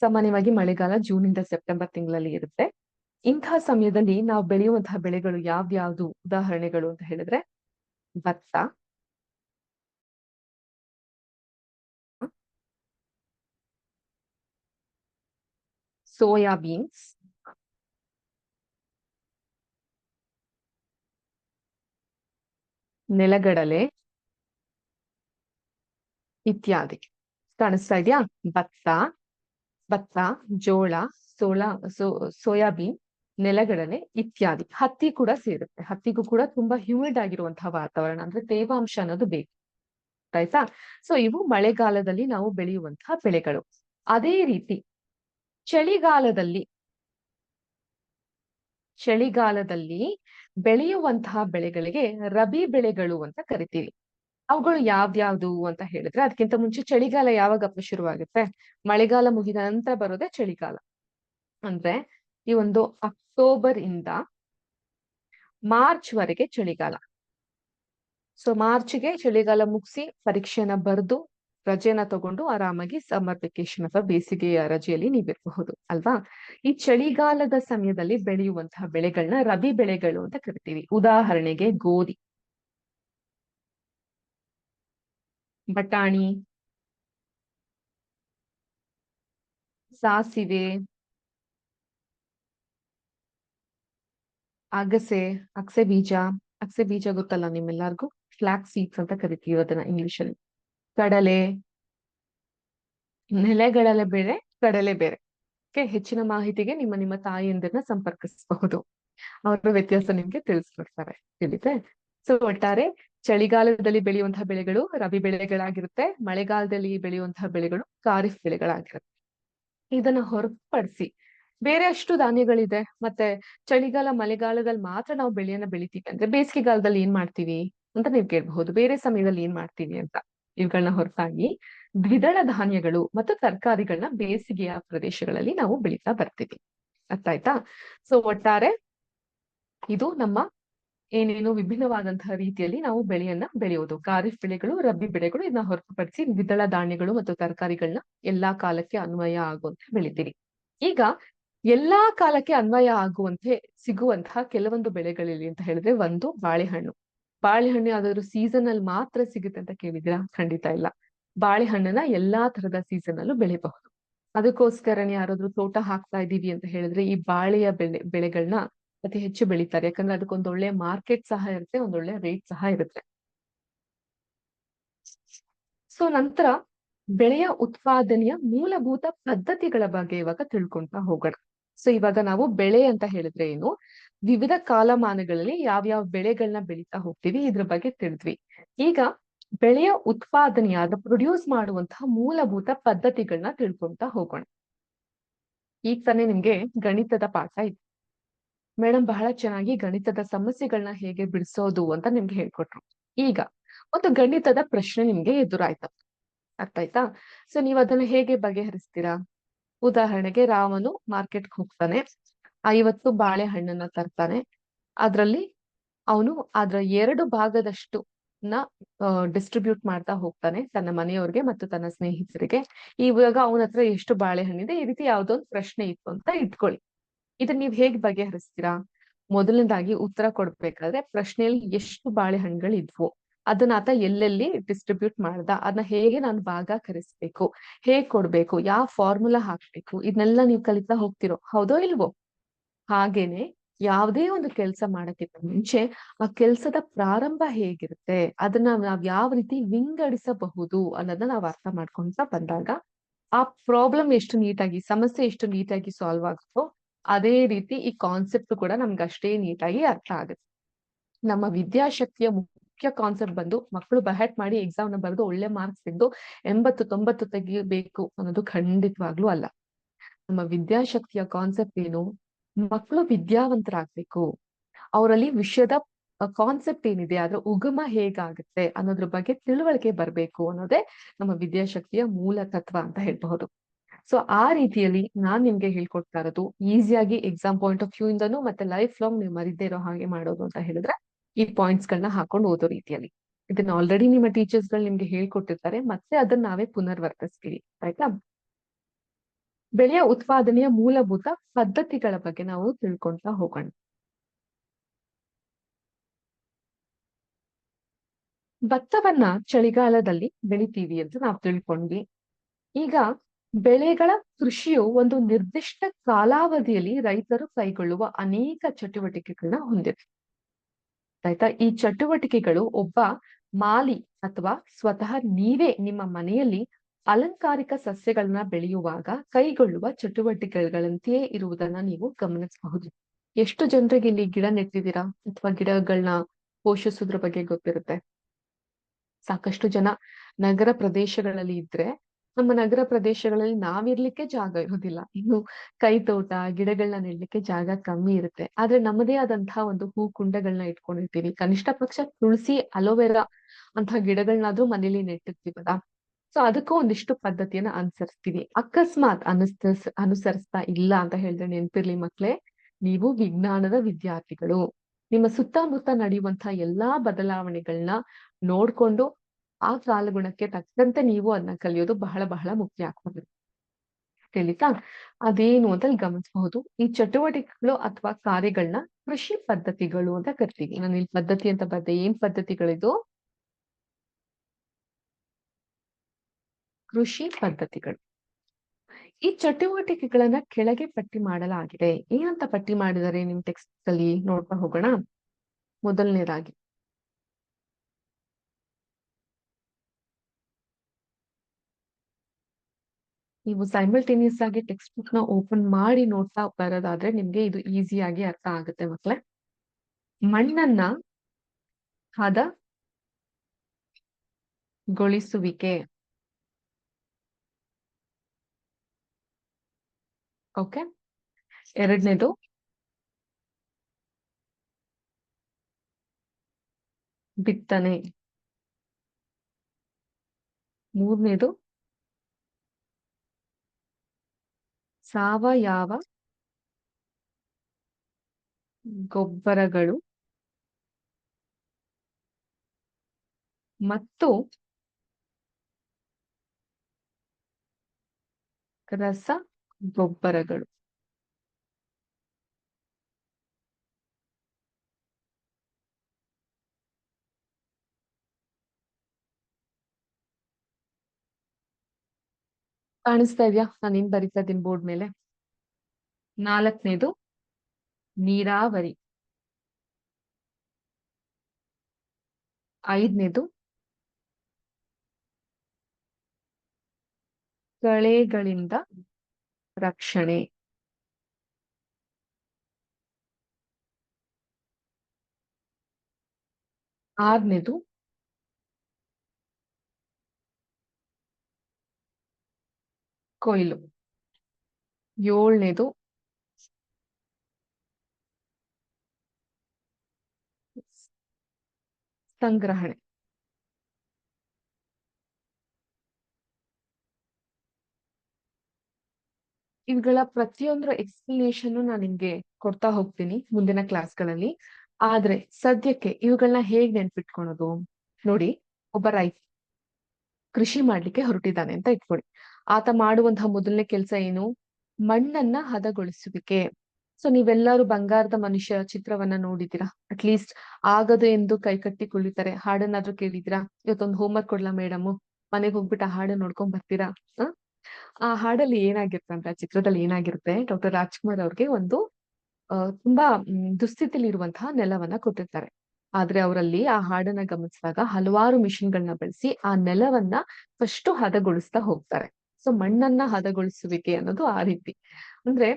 ಸಾಮಾನ್ಯವಾಗಿ ಮಳೆಗಾಲ ಜೂನ್ ಇಂದ ಸೆಪ್ಟೆಂಬರ್ ತಿಂಗಳಲ್ಲಿ ಇರುತ್ತೆ. ಇಂತಹ ಸಮಯದಲ್ಲಿ ನಾವು ಬೆಳೆಯುವಂತಹ ಬೆಳೆಗಳು ಯಾವ್ಯಾವ್ದು ಉದಾಹರಣೆಗಳು ಅಂತ ಹೇಳಿದ್ರೆ, ಭತ್ತ. ಸೋಯಾ ಬೀನ್ಸ್ ನೆಲಗಡಲೆ. ಇತ್ಯಾದಿ. ಕಾಣಿಸ್ತಾ ಇದೆಯಾ? ಭತ್ತ. ಭತ್ತ, ಜೋಳ ಸೋಳಾ ಸೋ, ಸೋಯಾಬೀನ್, ನೆಲಗಡಲೆ ಇತ್ಯಾದಿ. ಹತ್ತಿ ಕೂಡ ಸೇರುತ್ತೆ. ಹತ್ತಿಗೂ ಕೂಡ ತುಂಬಾ ಹ್ಯೂಮಿಡ್ ಆಗಿರುವಂತಹ ವಾತಾವರಣ ಅಂದ್ರೆ ತೇವಾಂಶ ಅನ್ನೋದು ಬೇಕು. ಆಯ್ತಾ? ಸೊ ಇವು ಮಳೆಗಾಲದಲ್ಲಿ ನಾವು ಬೆಳೆಯುವಂತಹ ಬೆಳೆಗಳು. ಅದೇ ರೀತಿ ಚಳಿಗಾಲದಲ್ಲಿ ಚಳಿಗಾಲದಲ್ಲಿ ಬೆಳೆಯುವಂತಹ ಬೆಳೆಗಳಿಗೆ ರಬಿ ಬೆಳೆಗಳು ಅಂತ ಕರಿತೀವಿ. ಅವುಗಳು ಯಾವ್ದ್ಯಾವ್ದು ಅಂತ ಹೇಳಿದ್ರೆ ಅದಕ್ಕಿಂತ ಮುಂಚೆ ಚಳಿಗಾಲ ಯಾವಾಗಪ್ಪ ಶುರುವಾಗುತ್ತೆ? ಮಳೆಗಾಲ ಮುಗಿದ ನಂತರ ಬರೋದೇ ಚಳಿಗಾಲ. ಅಂದ್ರೆ ಈ ಒಂದು ಅಕ್ಟೋಬರ್ ಇಂದ ಮಾರ್ಚ್ ವರೆಗೆ ಚಳಿಗಾಲ. ಸೊ ಮಾರ್ಚ್ಗೆ ಚಳಿಗಾಲ ಮುಗಿಸಿ ಪರೀಕ್ಷೆನ ಬರೆದು ರಜೆನ ತಗೊಂಡು ಆರಾಮಾಗಿ ಸಮ್ಮರ್ ವೆಕೇಶನ್ ಅಥವಾ ಬೇಸಿಗೆಯ ರಜೆಯಲ್ಲಿ ನೀವಿರಬಹುದು, ಅಲ್ವಾ? ಈ ಚಳಿಗಾಲದ ಸಮಯದಲ್ಲಿ ಬೆಳೆಯುವಂತಹ ಬೆಳೆಗಳನ್ನ ರಬಿ ಬೆಳೆಗಳು ಅಂತ ಕರಿತೀವಿ. ಉದಾಹರಣೆಗೆ ಗೋಧಿ. ಬಟಾಣಿ, ಸಾಸಿವೆ, ಅಗಸೆ ಅಗಸೆ ಬೀಜ ಅಗಸೆ ಬೀಜ ಗೊತ್ತಲ್ಲ ನಿಮ್ಮೆಲ್ಲರಿಗೂ? ಫ್ಲಾಕ್ ಸೀಡ್ಸ್ ಅಂತ ಕರಿತೀವಿ ಅದನ್ನ ಇಂಗ್ಲಿಷ್ ಅಲ್ಲಿ ಕಡಲೆ, ನೆಲೆಗಡಲೆ ಬೇರೆ ಕಡಲೆ ಬೇರೆ. ಓಕೆ ಹೆಚ್ಚಿನ ಮಾಹಿತಿಗೆ ನಿಮ್ಮ ನಿಮ್ಮ ತಾಯಿಯಂದಿರನ್ನ ಸಂಪರ್ಕಿಸಬಹುದು. ಅವರ ವ್ಯತ್ಯಾಸ ನಿಮ್ಗೆ ತಿಳಿಸ್ಕೊಡ್ತಾರೆ. ತಿಳಿತೆ? ಸೊ ಒಟ್ಟಾರೆ ಚಳಿಗಾಲದಲ್ಲಿ ಬೆಳೆಯುವಂತಹ ಬೆಳೆಗಳು ರಬಿ ಬೆಳೆಗಳಾಗಿರುತ್ತೆ, ಮಳೆಗಾಲದಲ್ಲಿ ಬೆಳೆಯುವಂತಹ ಬೆಳೆಗಳು ಖಾರಿಫ್ ಬೆಳೆಗಳಾಗಿರುತ್ತೆ. ಇದನ್ನ ಹೊರತುಪಡಿಸಿ ಬೇರೆ ಅಷ್ಟು ಧಾನ್ಯಗಳಿದೆ, ಮತ್ತೆ ಚಳಿಗಾಲ, ಮಳೆಗಾಲದಲ್ಲಿ ಮಾತ್ರ ನಾವು ಬೆಳೆಯನ್ನ ಬೆಳಿತೀವಿ ಅಂದ್ರೆ ಬೇಸಿಗೆಗಾಲದಲ್ಲಿ ಏನ್ ಮಾಡ್ತೀವಿ ಅಂತ ನೀವು ಕೇಳಬಹುದು. ಬೇರೆ ಸಮಯದಲ್ಲಿ ಏನ್ ಮಾಡ್ತೀವಿ ಅಂತ ಇವುಗಳನ್ನ ಹೊರತಾಗಿ ದ್ವಿದಳ ಧಾನ್ಯಗಳು ಮತ್ತು ತರಕಾರಿಗಳನ್ನ ಬೇಸಿಗೆಯ ಪ್ರದೇಶಗಳಲ್ಲಿ ನಾವು ಬೆಳೀತಾ ಬರ್ತೀವಿ. ಅರ್ಥ ಆಯ್ತಾ? ಸೊ ಒಟ್ಟಾರೆ ಇದು ನಮ್ಮ ಏನೇನು ವಿಭಿನ್ನವಾದಂತಹ ರೀತಿಯಲ್ಲಿ ನಾವು ಬೆಳೆಯನ್ನ ಬೆಳೆಯೋದು ಖಾರಿಫ್ ಬೆಳೆಗಳು, ರಬ್ಬಿ ಬೆಳೆಗಳು ಇದನ್ನ ಹೊರತುಪಡಿಸಿ ದ್ವಿದಳ ಧಾನ್ಯಗಳು ಮತ್ತು ತರಕಾರಿಗಳನ್ನ ಎಲ್ಲಾ ಕಾಲಕ್ಕೆ ಅನ್ವಯ ಆಗುವಂತೆ ಬೆಳಿತೀರಿ. ಈಗ ಎಲ್ಲಾ ಕಾಲಕ್ಕೆ ಅನ್ವಯ ಆಗುವಂತೆ ಸಿಗುವಂತಹ ಕೆಲವೊಂದು ಬೆಳೆಗಳಲ್ಲಿ ಅಂತ ಹೇಳಿದ್ರೆ ಒಂದು ಬಾಳೆಹಣ್ಣು. ಬಾಳೆಹಣ್ಣು ಯಾವ್ದಾದ್ರು ಸೀಸನ್ ಅಲ್ಲಿ ಮಾತ್ರ ಸಿಗುತ್ತೆ ಅಂತ ಕೇಳಿದಿರಾ ಖಂಡಿತ ಇಲ್ಲ. ಬಾಳೆಹಣ್ಣನ್ನ ಎಲ್ಲಾ ತರದ ಸೀಸನ್ ಅಲ್ಲೂ ಬೆಳಿಬಹುದು. ಅದಕ್ಕೋಸ್ಕರನೇ ಯಾರಾದ್ರೂ ತೋಟ ಹಾಕ್ತಾ ಇದೀವಿ ಅಂತ ಹೇಳಿದ್ರೆ ಈ ಬಾಳೆಯ ಬೆಳೆ ಬೆಳೆಗಳನ್ನ ಅತಿ ಹೆಚ್ಚು ಬೆಳಿತಾರೆ. ಯಾಕಂದ್ರೆ ಅದಕ್ಕೊಂದು ಒಳ್ಳೆ ಮಾರ್ಕೆಟ್ ಸಹ ಇರುತ್ತೆ ಒಂದೊಳ್ಳೆ ರೇಟ್ ಸಹ ಇರುತ್ತೆ. ಸೊ, ನಂತರ ಬೆಳೆಯ ಉತ್ಪಾದನೆಯ ಮೂಲಭೂತ ಪದ್ಧತಿಗಳ ಬಗ್ಗೆ ಇವಾಗ ತಿಳ್ಕೊಂತ ಹೋಗೋಣ. ಸೊ, ಇವಾಗ ನಾವು ಬೆಳೆ ಅಂತ ಹೇಳಿದ್ರೆ ಏನು? ವಿವಿಧ ಕಾಲಮಾನಗಳಲ್ಲಿ ಯಾವ್ಯಾವ ಬೆಳೆಗಳನ್ನ ಬೆಳೀತಾ ಹೋಗ್ತೀವಿ, ಇದ್ರ ಬಗ್ಗೆ ತಿಳಿದ್ವಿ. ಈಗ ಬೆಳೆಯ ಉತ್ಪಾದನೆಯಾದ ಪ್ರೊಡ್ಯೂಸ್ ಮಾಡುವಂತಹ ಮೂಲಭೂತ ಪದ್ಧತಿಗಳನ್ನ ತಿಳ್ಕೊಂತ ಹೋಗೋಣ. ಈಗ ತಾನೇ ನಿಮ್ಗೆ ಗಣಿತದ ಪಾಠ ಇತ್ತು. ಮೇಡಮ್ ಬಹಳ ಚೆನ್ನಾಗಿ ಗಣಿತದ ಸಮಸ್ಯೆಗಳನ್ನ ಹೇಗೆ ಬಿಡಿಸೋದು ಅಂತ ನಿಮ್ಗೆ ಹೇಳ್ಕೊಟ್ರು. ಈಗ ಒಂದು ಗಣಿತದ ಪ್ರಶ್ನೆ ನಿಮ್ಗೆ ಎದುರಾಯ್ತು. ಅರ್ಥ ಆಯ್ತಾ? ಸೊ ನೀವ್ ಅದನ್ನ ಹೇಗೆ ಬಗೆಹರಿಸ್ತೀರಾ? ಉದಾಹರಣೆಗೆ ರಾಮನು ಮಾರ್ಕೆಟ್ಗೆ ಹೋಗ್ತಾನೆ. ಐವತ್ತು ಬಾಳೆಹಣ್ಣನ್ನ ತರ್ತಾನೆ. ಅದ್ರಲ್ಲಿ ಅವನು ಅದ್ರ ಎರಡು ಭಾಗದಷ್ಟು ನ ಡಿಸ್ಟ್ರಿಬ್ಯೂಟ್ ಮಾಡ್ತಾ ಹೋಗ್ತಾನೆ ತನ್ನ ಮನೆಯವ್ರಿಗೆ ಮತ್ತು ತನ್ನ ಸ್ನೇಹಿತರಿಗೆ. ಇವಾಗ ಅವನ ಹತ್ರ ಎಷ್ಟು ಬಾಳೆಹಣ್ಣಿದೆ? ಈ ರೀತಿ ಯಾವ್ದೋ ಒಂದು ಪ್ರಶ್ನೆ ಇತ್ತು ಅಂತ ಇಟ್ಕೊಳ್ಳಿ. ಇದನ್ನ ನೀವ್ ಹೇಗ್ ಬಗೆಹರಿಸ್ತೀರಾ? ಮೊದಲನೇದಾಗಿ ಉತ್ತರ ಕೊಡ್ಬೇಕಾದ್ರೆ ಪ್ರಶ್ನೆಯಲ್ಲಿ ಎಷ್ಟು ಬಾಳೆಹಣ್ಣುಗಳು ಇದ್ವು ಅದನ್ನ ಆತ ಎಲ್ಲೆಲ್ಲಿ ಡಿಸ್ಟ್ರಿಬ್ಯೂಟ್ ಮಾಡ್ದ, ಅದನ್ನ ಹೇಗೆ ನಾನು ಭಾಗ ಕರೆಸ್ಬೇಕು, ಹೇಗ್ ಕೊಡ್ಬೇಕು, ಯಾವ ಫಾರ್ಮುಲಾ ಹಾಕ್ಬೇಕು ಇದನ್ನೆಲ್ಲ ನೀವು ಕಲಿತಾ ಹೋಗ್ತಿರೋ, ಹೌದೋ ಇಲ್ವೋ? ಹಾಗೇನೆ ಯಾವುದೇ ಒಂದು ಕೆಲಸ ಮಾಡಕ್ಕಿಂತ ಮುಂಚೆ ಆ ಕೆಲ್ಸದ ಪ್ರಾರಂಭ ಹೇಗಿರುತ್ತೆ, ಅದನ್ನ ನಾವ್ ಯಾವ ರೀತಿ ವಿಂಗಡಿಸಬಹುದು ಅನ್ನೋದನ್ನ ನಾವ್ ಅರ್ಥ ಮಾಡ್ಕೊಂತ ಬಂದಾಗ ಆ ಪ್ರಾಬ್ಲಮ್ ಎಷ್ಟು ನೀಟಾಗಿ ಸಮಸ್ಯೆ ಎಷ್ಟು ನೀಟಾಗಿ ಸಾಲ್ವ್ ಆಗುತ್ತೋ ಅದೇ ರೀತಿ ಈ ಕಾನ್ಸೆಪ್ಟ್ ಕೂಡ ನಮ್ಗೆ ಅಷ್ಟೇ ನೀಟಾಗಿ ಅರ್ಥ ಆಗುತ್ತೆ. ನಮ್ಮ ವಿದ್ಯಾಶಕ್ತಿಯ ಮುಖ್ಯ ಕಾನ್ಸೆಪ್ಟ್ ಬಂದು ಮಕ್ಕಳು ಬಹಟ್ ಮಾಡಿ ಎಕ್ಸಾಮ್ನ ಬರೆದು ಒಳ್ಳೆ ಮಾರ್ಕ್ಸ್ ತೆಗೆದು ಎಂಬತ್ತು ತೊಂಬತ್ತು ತೆಗಿಬೇಕು ಅನ್ನೋದು ಖಂಡಿತವಾಗ್ಲೂ ಅಲ್ಲ. ನಮ್ಮ ವಿದ್ಯಾಶಕ್ತಿಯ ಕಾನ್ಸೆಪ್ಟ್ ಏನು? ಮಕ್ಕಳು ವಿದ್ಯಾವಂತರಾಗ್ಬೇಕು. ಅವರಲ್ಲಿ ವಿಷಯದ ಕಾನ್ಸೆಪ್ಟ್ ಏನಿದೆ, ಅದ್ರ ಉಗಮ ಹೇಗಾಗುತ್ತೆ ಅನ್ನೋದ್ರ ಬಗ್ಗೆ ತಿಳುವಳಿಕೆ ಬರ್ಬೇಕು ಅನ್ನೋದೇ ನಮ್ಮ ವಿದ್ಯಾಶಕ್ತಿಯ ಮೂಲ ತತ್ವ ಅಂತ ಹೇಳ್ಬಹುದು. ಸೊ ಆ ರೀತಿಯಲ್ಲಿ ನಾನ್ ನಿಮ್ಗೆ ಹೇಳ್ಕೊಡ್ತಾ ಇರೋದು ಈಸಿಯಾಗಿ ಎಕ್ಸಾಮ್ ಪಾಯಿಂಟ್ ಆಫ್ ವ್ಯೂ ಇಂದನೂ ಮತ್ತೆ ಲೈಫ್ ಲಾಂಗ್ ನೀವು ಮರಿದೇ ಇರೋ ಹಾಗೆ ಮಾಡೋದು ಅಂತ ಹೇಳಿದ್ರೆ ಈ ಪಾಯಿಂಟ್ಸ್ ಗಳನ್ನ ಹಾಕೊಂಡು ಓದೋ ರೀತಿಯಲ್ಲಿ. ಇದನ್ನ ಆಲ್ರೆಡಿ ನಿಮ್ಮ ಟೀಚರ್ಸ್ಗಳು ನಿಮ್ಗೆ ಹೇಳ್ಕೊಟ್ಟಿರ್ತಾರೆ, ಮತ್ತೆ ಅದನ್ನ ನಾವೇ ಪುನರ್ವರ್ತಿಸ್ತೀವಿ. ಆಯ್ತಾ? ಬೆಳೆಯ ಉತ್ಪಾದನೆಯ ಮೂಲಭೂತ ಪದ್ಧತಿಗಳ ಬಗ್ಗೆ ನಾವು ತಿಳ್ಕೊಂತ ಹೋಗೋಣ. ಭತ್ತವನ್ನ ಚಳಿಗಾಲದಲ್ಲಿ ಬೆಳಿತೀವಿ ಅಂತ ನಾವು ತಿಳ್ಕೊಂಡ್ವಿ. ಈಗ ಬೆಳೆಗಳ ಕೃಷಿಯು ಒಂದು ನಿರ್ದಿಷ್ಟ ಕಾಲಾವಧಿಯಲ್ಲಿ ರೈತರು ಕೈಗೊಳ್ಳುವ ಅನೇಕ ಚಟುವಟಿಕೆಗಳನ್ನ ಹೊಂದಿದೆ. ಆಯ್ತಾ? ಈ ಚಟುವಟಿಕೆಗಳು ಒಬ್ಬ ಮಾಲಿ ಅಥವಾ ಸ್ವತಃ ನೀವೇ ನಿಮ್ಮ ಮನೆಯಲ್ಲಿ ಅಲಂಕಾರಿಕ ಸಸ್ಯಗಳನ್ನ ಬೆಳೆಯುವಾಗ ಕೈಗೊಳ್ಳುವ ಚಟುವಟಿಕೆಗಳಂತೆಯೇ ಇರುವುದನ್ನ ನೀವು ಗಮನಿಸಬಹುದು. ಎಷ್ಟು ಜನರಿಗೆ ಇಲ್ಲಿ ಗಿಡ ನೆಟ್ಟಿದ್ದೀರಾ? ಅಥವಾ ಗಿಡಗಳನ್ನ ಪೋಷಿಸೋದ್ರ ಬಗ್ಗೆ ಗೊತ್ತಿರುತ್ತೆ. ಸಾಕಷ್ಟು ಜನ ನಗರ ಪ್ರದೇಶಗಳಲ್ಲಿ ಇದ್ರೆ ನಮ್ಮ ನಗರ ಪ್ರದೇಶಗಳಲ್ಲಿ ನಾವಿರ್ಲಿಕ್ಕೆ ಜಾಗ ಇರೋದಿಲ್ಲ. ಇನ್ನು ಕೈ ತೋಟ ಗಿಡಗಳನ್ನ ನೆಡ್ಲಿಕ್ಕೆ ಜಾಗ ಕಮ್ಮಿ ಇರುತ್ತೆ. ಆದ್ರೆ ನಮ್ಮದೇ ಆದಂತಹ ಒಂದು ಹೂ ಕುಂಡಗಳನ್ನ ಇಟ್ಕೊಂಡಿರ್ತೀವಿ. ಕನಿಷ್ಠ ಪಕ್ಷ ತುಳಸಿ, ಅಲೋವೆರಾ ಅಂತ ಗಿಡಗಳನ್ನಾದ್ರೂ ಮನೇಲಿ ನೆಟ್ಟಿರ್ತೀವಲ್ಲ ಸೊ ಅದಕ್ಕೂ ಒಂದಿಷ್ಟು ಪದ್ಧತಿಯನ್ನ ಅನುಸರಿಸ್ತೀವಿ. ಅಕಸ್ಮಾತ್ ಅನುಸರಿಸ್ ಅನುಸರಿಸ್ತಾ ಇಲ್ಲ ಅಂತ ಹೇಳಿದ್ರೆ ನೆನ್ಪಿರ್ಲಿ ಮಕ್ಳೇ, ನೀವು ವಿಜ್ಞಾನದ ವಿದ್ಯಾರ್ಥಿಗಳು. ನಿಮ್ಮ ಸುತ್ತಮುತ್ತ ನಡೆಯುವಂತಹ ಎಲ್ಲಾ ಬದಲಾವಣೆಗಳನ್ನ ನೋಡ್ಕೊಂಡು ಆ ಕಾಲಗುಣಕ್ಕೆ ತಕ್ಕಂತೆ ನೀವು ಅದನ್ನ ಕಲಿಯೋದು ಬಹಳ ಬಹಳ ಮುಖ್ಯ ಆಗ್ತದೆ. ತಿಳಿತಾ? ಅದೇನು ಅಂತ ಗಮನಿಸಬಹುದು. ಈ ಚಟುವಟಿಕೆಗಳು ಅಥವಾ ಕಾರ್ಯಗಳನ್ನ ಕೃಷಿ ಪದ್ಧತಿಗಳು ಅಂತ ಕರಿತೀವಿ. ನಾನು ಇಲ್ಲಿ ಪದ್ಧತಿ ಅಂತ ಬರ್ದೆ. ಏನ್ ಪದ್ಧತಿಗಳಿದು? ಕೃಷಿ ಪದ್ಧತಿಗಳು. ಈ ಚಟುವಟಿಕೆಗಳನ್ನ ಕೆಳಗೆ ಪಟ್ಟಿ ಮಾಡಲಾಗಿದೆ. ಏನಂತ ಪಟ್ಟಿ ಮಾಡಿದರೆ? ನಿಮ್ ಟೆಕ್ಸ್ಟ್ ಅಲ್ಲಿ ನೋಡ್ತಾ ಹೋಗೋಣ. ಮೊದಲನೇದಾಗಿ. ನೀವು ಸೈಮಲ್ಟೇನಿಯಸ್ ಆಗಿ ಟೆಕ್ಸ್ಟ್ ಬುಕ್ನ ಓಪನ್ ಮಾಡಿ ನೋಡ್ತಾ ಬರೋದಾದ್ರೆ ನಿಮ್ಗೆ ಇದು ಈಸಿಯಾಗಿ ಅರ್ಥ ಆಗುತ್ತೆ ಮಕ್ಳೆ. ಮಣ್ಣನ್ನ ಹದ ಗೊಳಿಸುವಿಕೆ ಓಕೆ. ಎರಡನೇದು ಬಿತ್ತನೆ. ಮೂರನೇದು ಸಾವಯವ ಗೊಬ್ಬರಗಳು ಮತ್ತು ರಸ ಕಾಣಿಸ್ತಾ ಇದೆಯಾ? ನಾನು ಏನ್ ಬರಿತಾ ಇದ್ದೀನಿ ಬೋರ್ಡ್ ಮೇಲೆ. ನಾಲ್ಕನೇದು ನೀರಾವರಿ. ಐದನೇದು ಕಳೆಗಳಿಂದ ರಕ್ಷಣೆ. ಆರನೇದು ಕೊಯ್ಲು. ಏಳನೇದು ಸಂಗ್ರಹಣೆ. ಇವುಗಳ ಪ್ರತಿಯೊಂದರ ಎಕ್ಸ್ಪ್ಲನೇಷನ್ ನಾನು ನಿಮ್ಗೆ ಕೊಡ್ತಾ ಹೋಗ್ತೀನಿ ಮುಂದಿನ ಕ್ಲಾಸ್ಗಳಲ್ಲಿ ಆದ್ರೆ ಸದ್ಯಕ್ಕೆ ಇವುಗಳನ್ನ ಹೇಗ್ ನೆನ್ಪಿಟ್ಕೊಳೋದು? ನೋಡಿ, ಒಬ್ಬ ರೈತ ಕೃಷಿ ಮಾಡ್ಲಿಕ್ಕೆ ಹೊರಟಿದ್ದಾನೆ ಅಂತ ಇಟ್ಕೊಳ್ಳಿ ಆತ ಮಾಡುವಂತಹ ಮೊದಲನೇ ಕೆಲಸ ಏನು? ಮಣ್ಣನ್ನ ಹದಗೊಳಿಸುವಿಕೆ. ಸೊ ನೀವೆಲ್ಲರೂ ಬಂಗಾರದ ಮನುಷ್ಯ ಚಿತ್ರವನ್ನ ನೋಡಿದೀರಾ ಅಟ್ಲೀಸ್ಟ್ ಆಗದು ಎಂದು ಕೈ ಕಟ್ಟಿ ಕುಳಿತಾರೆ ಹಾಡನ್ನಾದ್ರೂ ಕೇಳಿದಿರಾ ಇವತ್ತೊಂದು ಹೋಮ್ವರ್ಕ್ ಕೊಡ್ಲಾ ಮೇಡಮ್ ಮನೆಗೆ ಹೋಗ್ಬಿಟ್ಟು ಆ ಹಾಡು ನೋಡ್ಕೊಂಡ್ ಬರ್ತೀರಾ? ಆ ಹಾಡಲ್ಲಿ ಏನಾಗಿರುತ್ತೆ ಅಂತ, ಚಿತ್ರದಲ್ಲಿ ಏನಾಗಿರುತ್ತೆ? ಡಾಕ್ಟರ್ ರಾಜ್ಕುಮಾರ್ ಅವ್ರಿಗೆ ಒಂದು ತುಂಬಾ ದುಸ್ಥಿತಿಲಿ ಇರುವಂತಹ ನೆಲವನ್ನ ಕೊಟ್ಟಿರ್ತಾರೆ. ಆದ್ರೆ ಅವರಲ್ಲಿ ಆ ಹಾಡನ್ನ ಗಮನಿಸಿದಾಗ ಹಲವಾರು ಮಿಷಿನ್ಗಳನ್ನ ಬಳಸಿ ಆ ನೆಲವನ್ನ ಫಸ್ಟ್ ಹದಗೊಳಿಸ್ತಾ ಹೋಗ್ತಾರೆ. ಸೊ ಮಣ್ಣನ್ನ ಹದಗೊಳಿಸುವಿಕೆ ಅನ್ನೋದು ಆ ರೀತಿ. ಅಂದ್ರೆ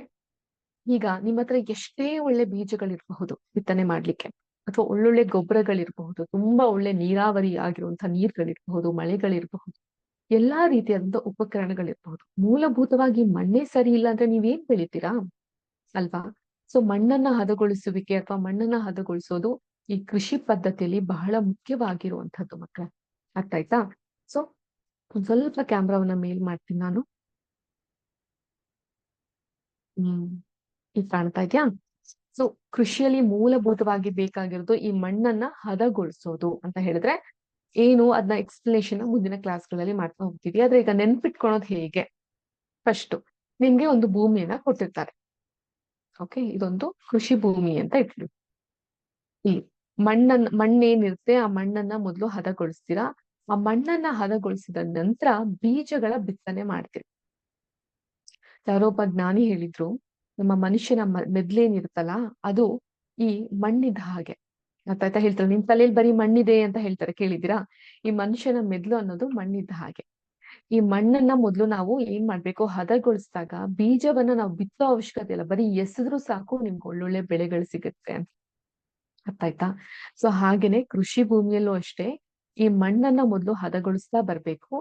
ಈಗ ನಿಮ್ಮ ಹತ್ರ ಎಷ್ಟೇ ಒಳ್ಳೆ ಬೀಜಗಳಿರಬಹುದು ಬಿತ್ತನೆ ಮಾಡ್ಲಿಕ್ಕೆ, ಅಥವಾ ಒಳ್ಳೊಳ್ಳೆ ಗೊಬ್ಬರಗಳಿರಬಹುದು, ತುಂಬಾ ಒಳ್ಳೆ ನೀರಾವರಿ ಆಗಿರುವಂತಹ ನೀರ್ಗಳಿರಬಹುದು, ಮಳೆಗಳಿರಬಹುದು, ಎಲ್ಲಾ ರೀತಿಯಾದಂತಹ ಉಪಕರಣಗಳಿರಬಹುದು. ಮೂಲಭೂತವಾಗಿ ಮಣ್ಣೇ ಸರಿ ಇಲ್ಲ ಅಂದ್ರೆ ನೀವೇನ್ ಬೆಳಿತೀರಾ? ಅಲ್ವಾ? ಸೊ ಮಣ್ಣನ್ನ ಹದಗೊಳಿಸುವಿಕೆ ಅಥವಾ ಮಣ್ಣನ್ನ ಹದಗೊಳಿಸೋದು ಈ ಕೃಷಿ ಪದ್ಧತಿಯಲ್ಲಿ ಬಹಳ ಮುಖ್ಯವಾಗಿರುವಂತಹದ್ದು ಮಕ್ಕಳ ಅರ್ಥ ಆಯ್ತಾ? ಸೊ ಒಂದ್ ಸ್ವಲ್ಪ ಕ್ಯಾಮ್ರಾವನ್ನ ಮೇಲ್ ಮಾಡ್ತೀನಿ ನಾನು. ಹ್ಮ್ ಈಗ ಕಾಣ್ತಾ ಇದ್ಯಾ? ಸೊ ಕೃಷಿಯಲ್ಲಿ ಮೂಲಭೂತವಾಗಿ ಬೇಕಾಗಿರೋದು ಈ ಮಣ್ಣನ್ನ ಹದಗೊಳಿಸೋದು ಅಂತ ಹೇಳಿದ್ರೆ, ಏನು ಅದನ್ನ ಎಕ್ಸ್ಪ್ಲನೇಷನ್ ಮುಂದಿನ ಕ್ಲಾಸ್ಗಳಲ್ಲಿ ಮಾಡ್ತಾ ಹೋಗ್ತೀವಿ. ಆದ್ರೆ ಈಗ ನೆನ್ಪಿಟ್ಕೊಳೋದು ಹೇಗೆ? ಫಸ್ಟ್ ನಿಮ್ಗೆ ಒಂದು ಭೂಮಿಯನ್ನ ಕೊಟ್ಟಿರ್ತಾರೆ. ಓಕೆ ಇದೊಂದು ಕೃಷಿ ಭೂಮಿ ಅಂತ ಇಟ್ಲಿ ಇಲ್ಲಿ ಮಣ್ಣನ್ನ ಮಣ್ಣೇನಿರುತ್ತೆ, ಆ ಮಣ್ಣನ್ನ ಮೊದಲು ಹದಗೊಳಿಸ್ತೀರಾ? ಆ ಮಣ್ಣನ್ನ ಹದಗೊಳಿಸಿದ ನಂತರ ಬೀಜಗಳ ಬಿತ್ತನೆ ಮಾಡ್ತೀವಿ. ಯಾರೊಬ್ಬ ಜ್ಞಾನಿ ಹೇಳಿದ್ರು, ನಮ್ಮ ಮನುಷ್ಯನ ಮೆದ್ಲೇನಿರುತ್ತಲ್ಲ ಅದು ಈ ಮಣ್ಣಿದ ಹಾಗೆ. ಅಂತ ಹೇಳ್ತಾರೆ ನಿಮ್ ತಲೆಯಲ್ಲಿ ಬರೀ ಮಣ್ಣಿದೆ ಅಂತ ಹೇಳ್ತಾರೆ ಕೇಳಿದಿರಾ ಈ ಮನುಷ್ಯನ ಮೆದ್ಲು ಅನ್ನೋದು ಮಣ್ಣಿದ್ದ ಹಾಗೆ. ಈ ಮಣ್ಣನ್ನ ಮೊದ್ಲು ನಾವು ಏನ್ ಮಾಡ್ಬೇಕು? ಹದಗೊಳಿಸಿದಾಗ ಬೀಜವನ್ನ ನಾವು ಬಿತ್ತೋ ಅವಶ್ಯಕತೆ ಇಲ್ಲ. ಬರೀ ಎಸೆದ್ರು ಸಾಕು, ನಿಮ್ಗೆ ಒಳ್ಳೊಳ್ಳೆ ಬೆಳೆಗಳು ಸಿಗುತ್ತೆ ಅಂತ. ಅರ್ಥ ಆಯ್ತಾ? ಸೊ, ಹಾಗೇನೆ ಕೃಷಿ ಭೂಮಿಯಲ್ಲೂ ಅಷ್ಟೇ. ಈ ಮಣ್ಣನ್ನ ಮೊದಲು ಹದಗೊಳಿಸ್ತಾ ಬರ್ಬೇಕು.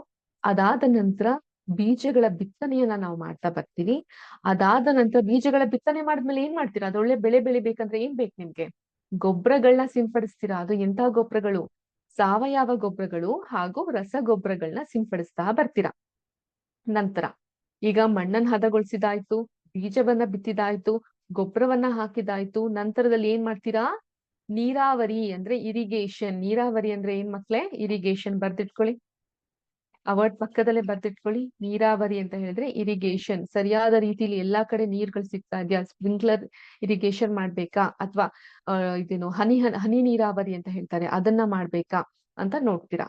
ಅದಾದ ನಂತರ ಬೀಜಗಳ ಬಿತ್ತನೆಯನ್ನ ನಾವು ಮಾಡ್ತಾ ಬರ್ತೀವಿ. ಅದಾದ ನಂತರ ಬೀಜಗಳ ಬಿತ್ತನೆ ಮಾಡಿದ್ಮೇಲೆ ಏನ್ ಮಾಡ್ತೀರಾ? ಅದೊಳ್ಳೆ ಬೆಳೆ ಬೆಳಿಬೇಕಂದ್ರೆ ಏನ್ ಬೇಕು ನಿಮ್ಗೆ? ಗೊಬ್ಬರಗಳನ್ನ ಸಿಂಪಡಿಸ್ತೀರಾ? ಅದು ಎಂತ ಗೊಬ್ಬರಗಳು ಸಾವಯವ ಗೊಬ್ಬರಗಳು ಹಾಗೂ ರಸಗೊಬ್ಬರಗಳನ್ನ ಸಿಂಪಡಿಸ್ತಾ ಬರ್ತೀರಾ? ನಂತರ ಈಗ ಮಣ್ಣನ್ನ ಹದಗೊಳಿಸಿದಾಯ್ತು ಬೀಜವನ್ನ ಬಿತ್ತಿದಾಯ್ತು ಗೊಬ್ಬರವನ್ನ ಹಾಕಿದಾಯ್ತು ನಂತರದಲ್ಲಿ ಏನ್ ಮಾಡ್ತೀರಾ? ನೀರಾವರಿ ಅಂದ್ರೆ ಇರಿಗೇಷನ್ ನೀರಾವರಿ ಅಂದ್ರೆ ಏನ್ ಮಕ್ಳೇ? ಇರಿಗೇಷನ್ ಬರ್ದಿಟ್ಕೊಳ್ಳಿ. ಅವರ್ಡ್ ಪಕ್ಕದಲ್ಲೇ ಬರ್ದಿಟ್ಕೊಳ್ಳಿ. ನೀರಾವರಿ ಅಂತ ಹೇಳಿದ್ರೆ ಇರಿಗೇಷನ್ ಸರಿಯಾದ ರೀತಿಲಿ ಎಲ್ಲಾ ಕಡೆ ನೀರ್ಗಳು ಸಿಗ್ತಾ ಇದೆಯಾ? ಸ್ಪ್ರಿಂಕ್ಲರ್ ಇರಿಗೇಷನ್ ಮಾಡ್ಬೇಕಾ? ಅಥವಾ ಇದೇನು ಹನಿ ಹನಿ ನೀರಾವರಿ ಅಂತ ಹೇಳ್ತಾರೆ. ಅದನ್ನ ಮಾಡ್ಬೇಕಾ ಅಂತ ನೋಡ್ತೀರಾ?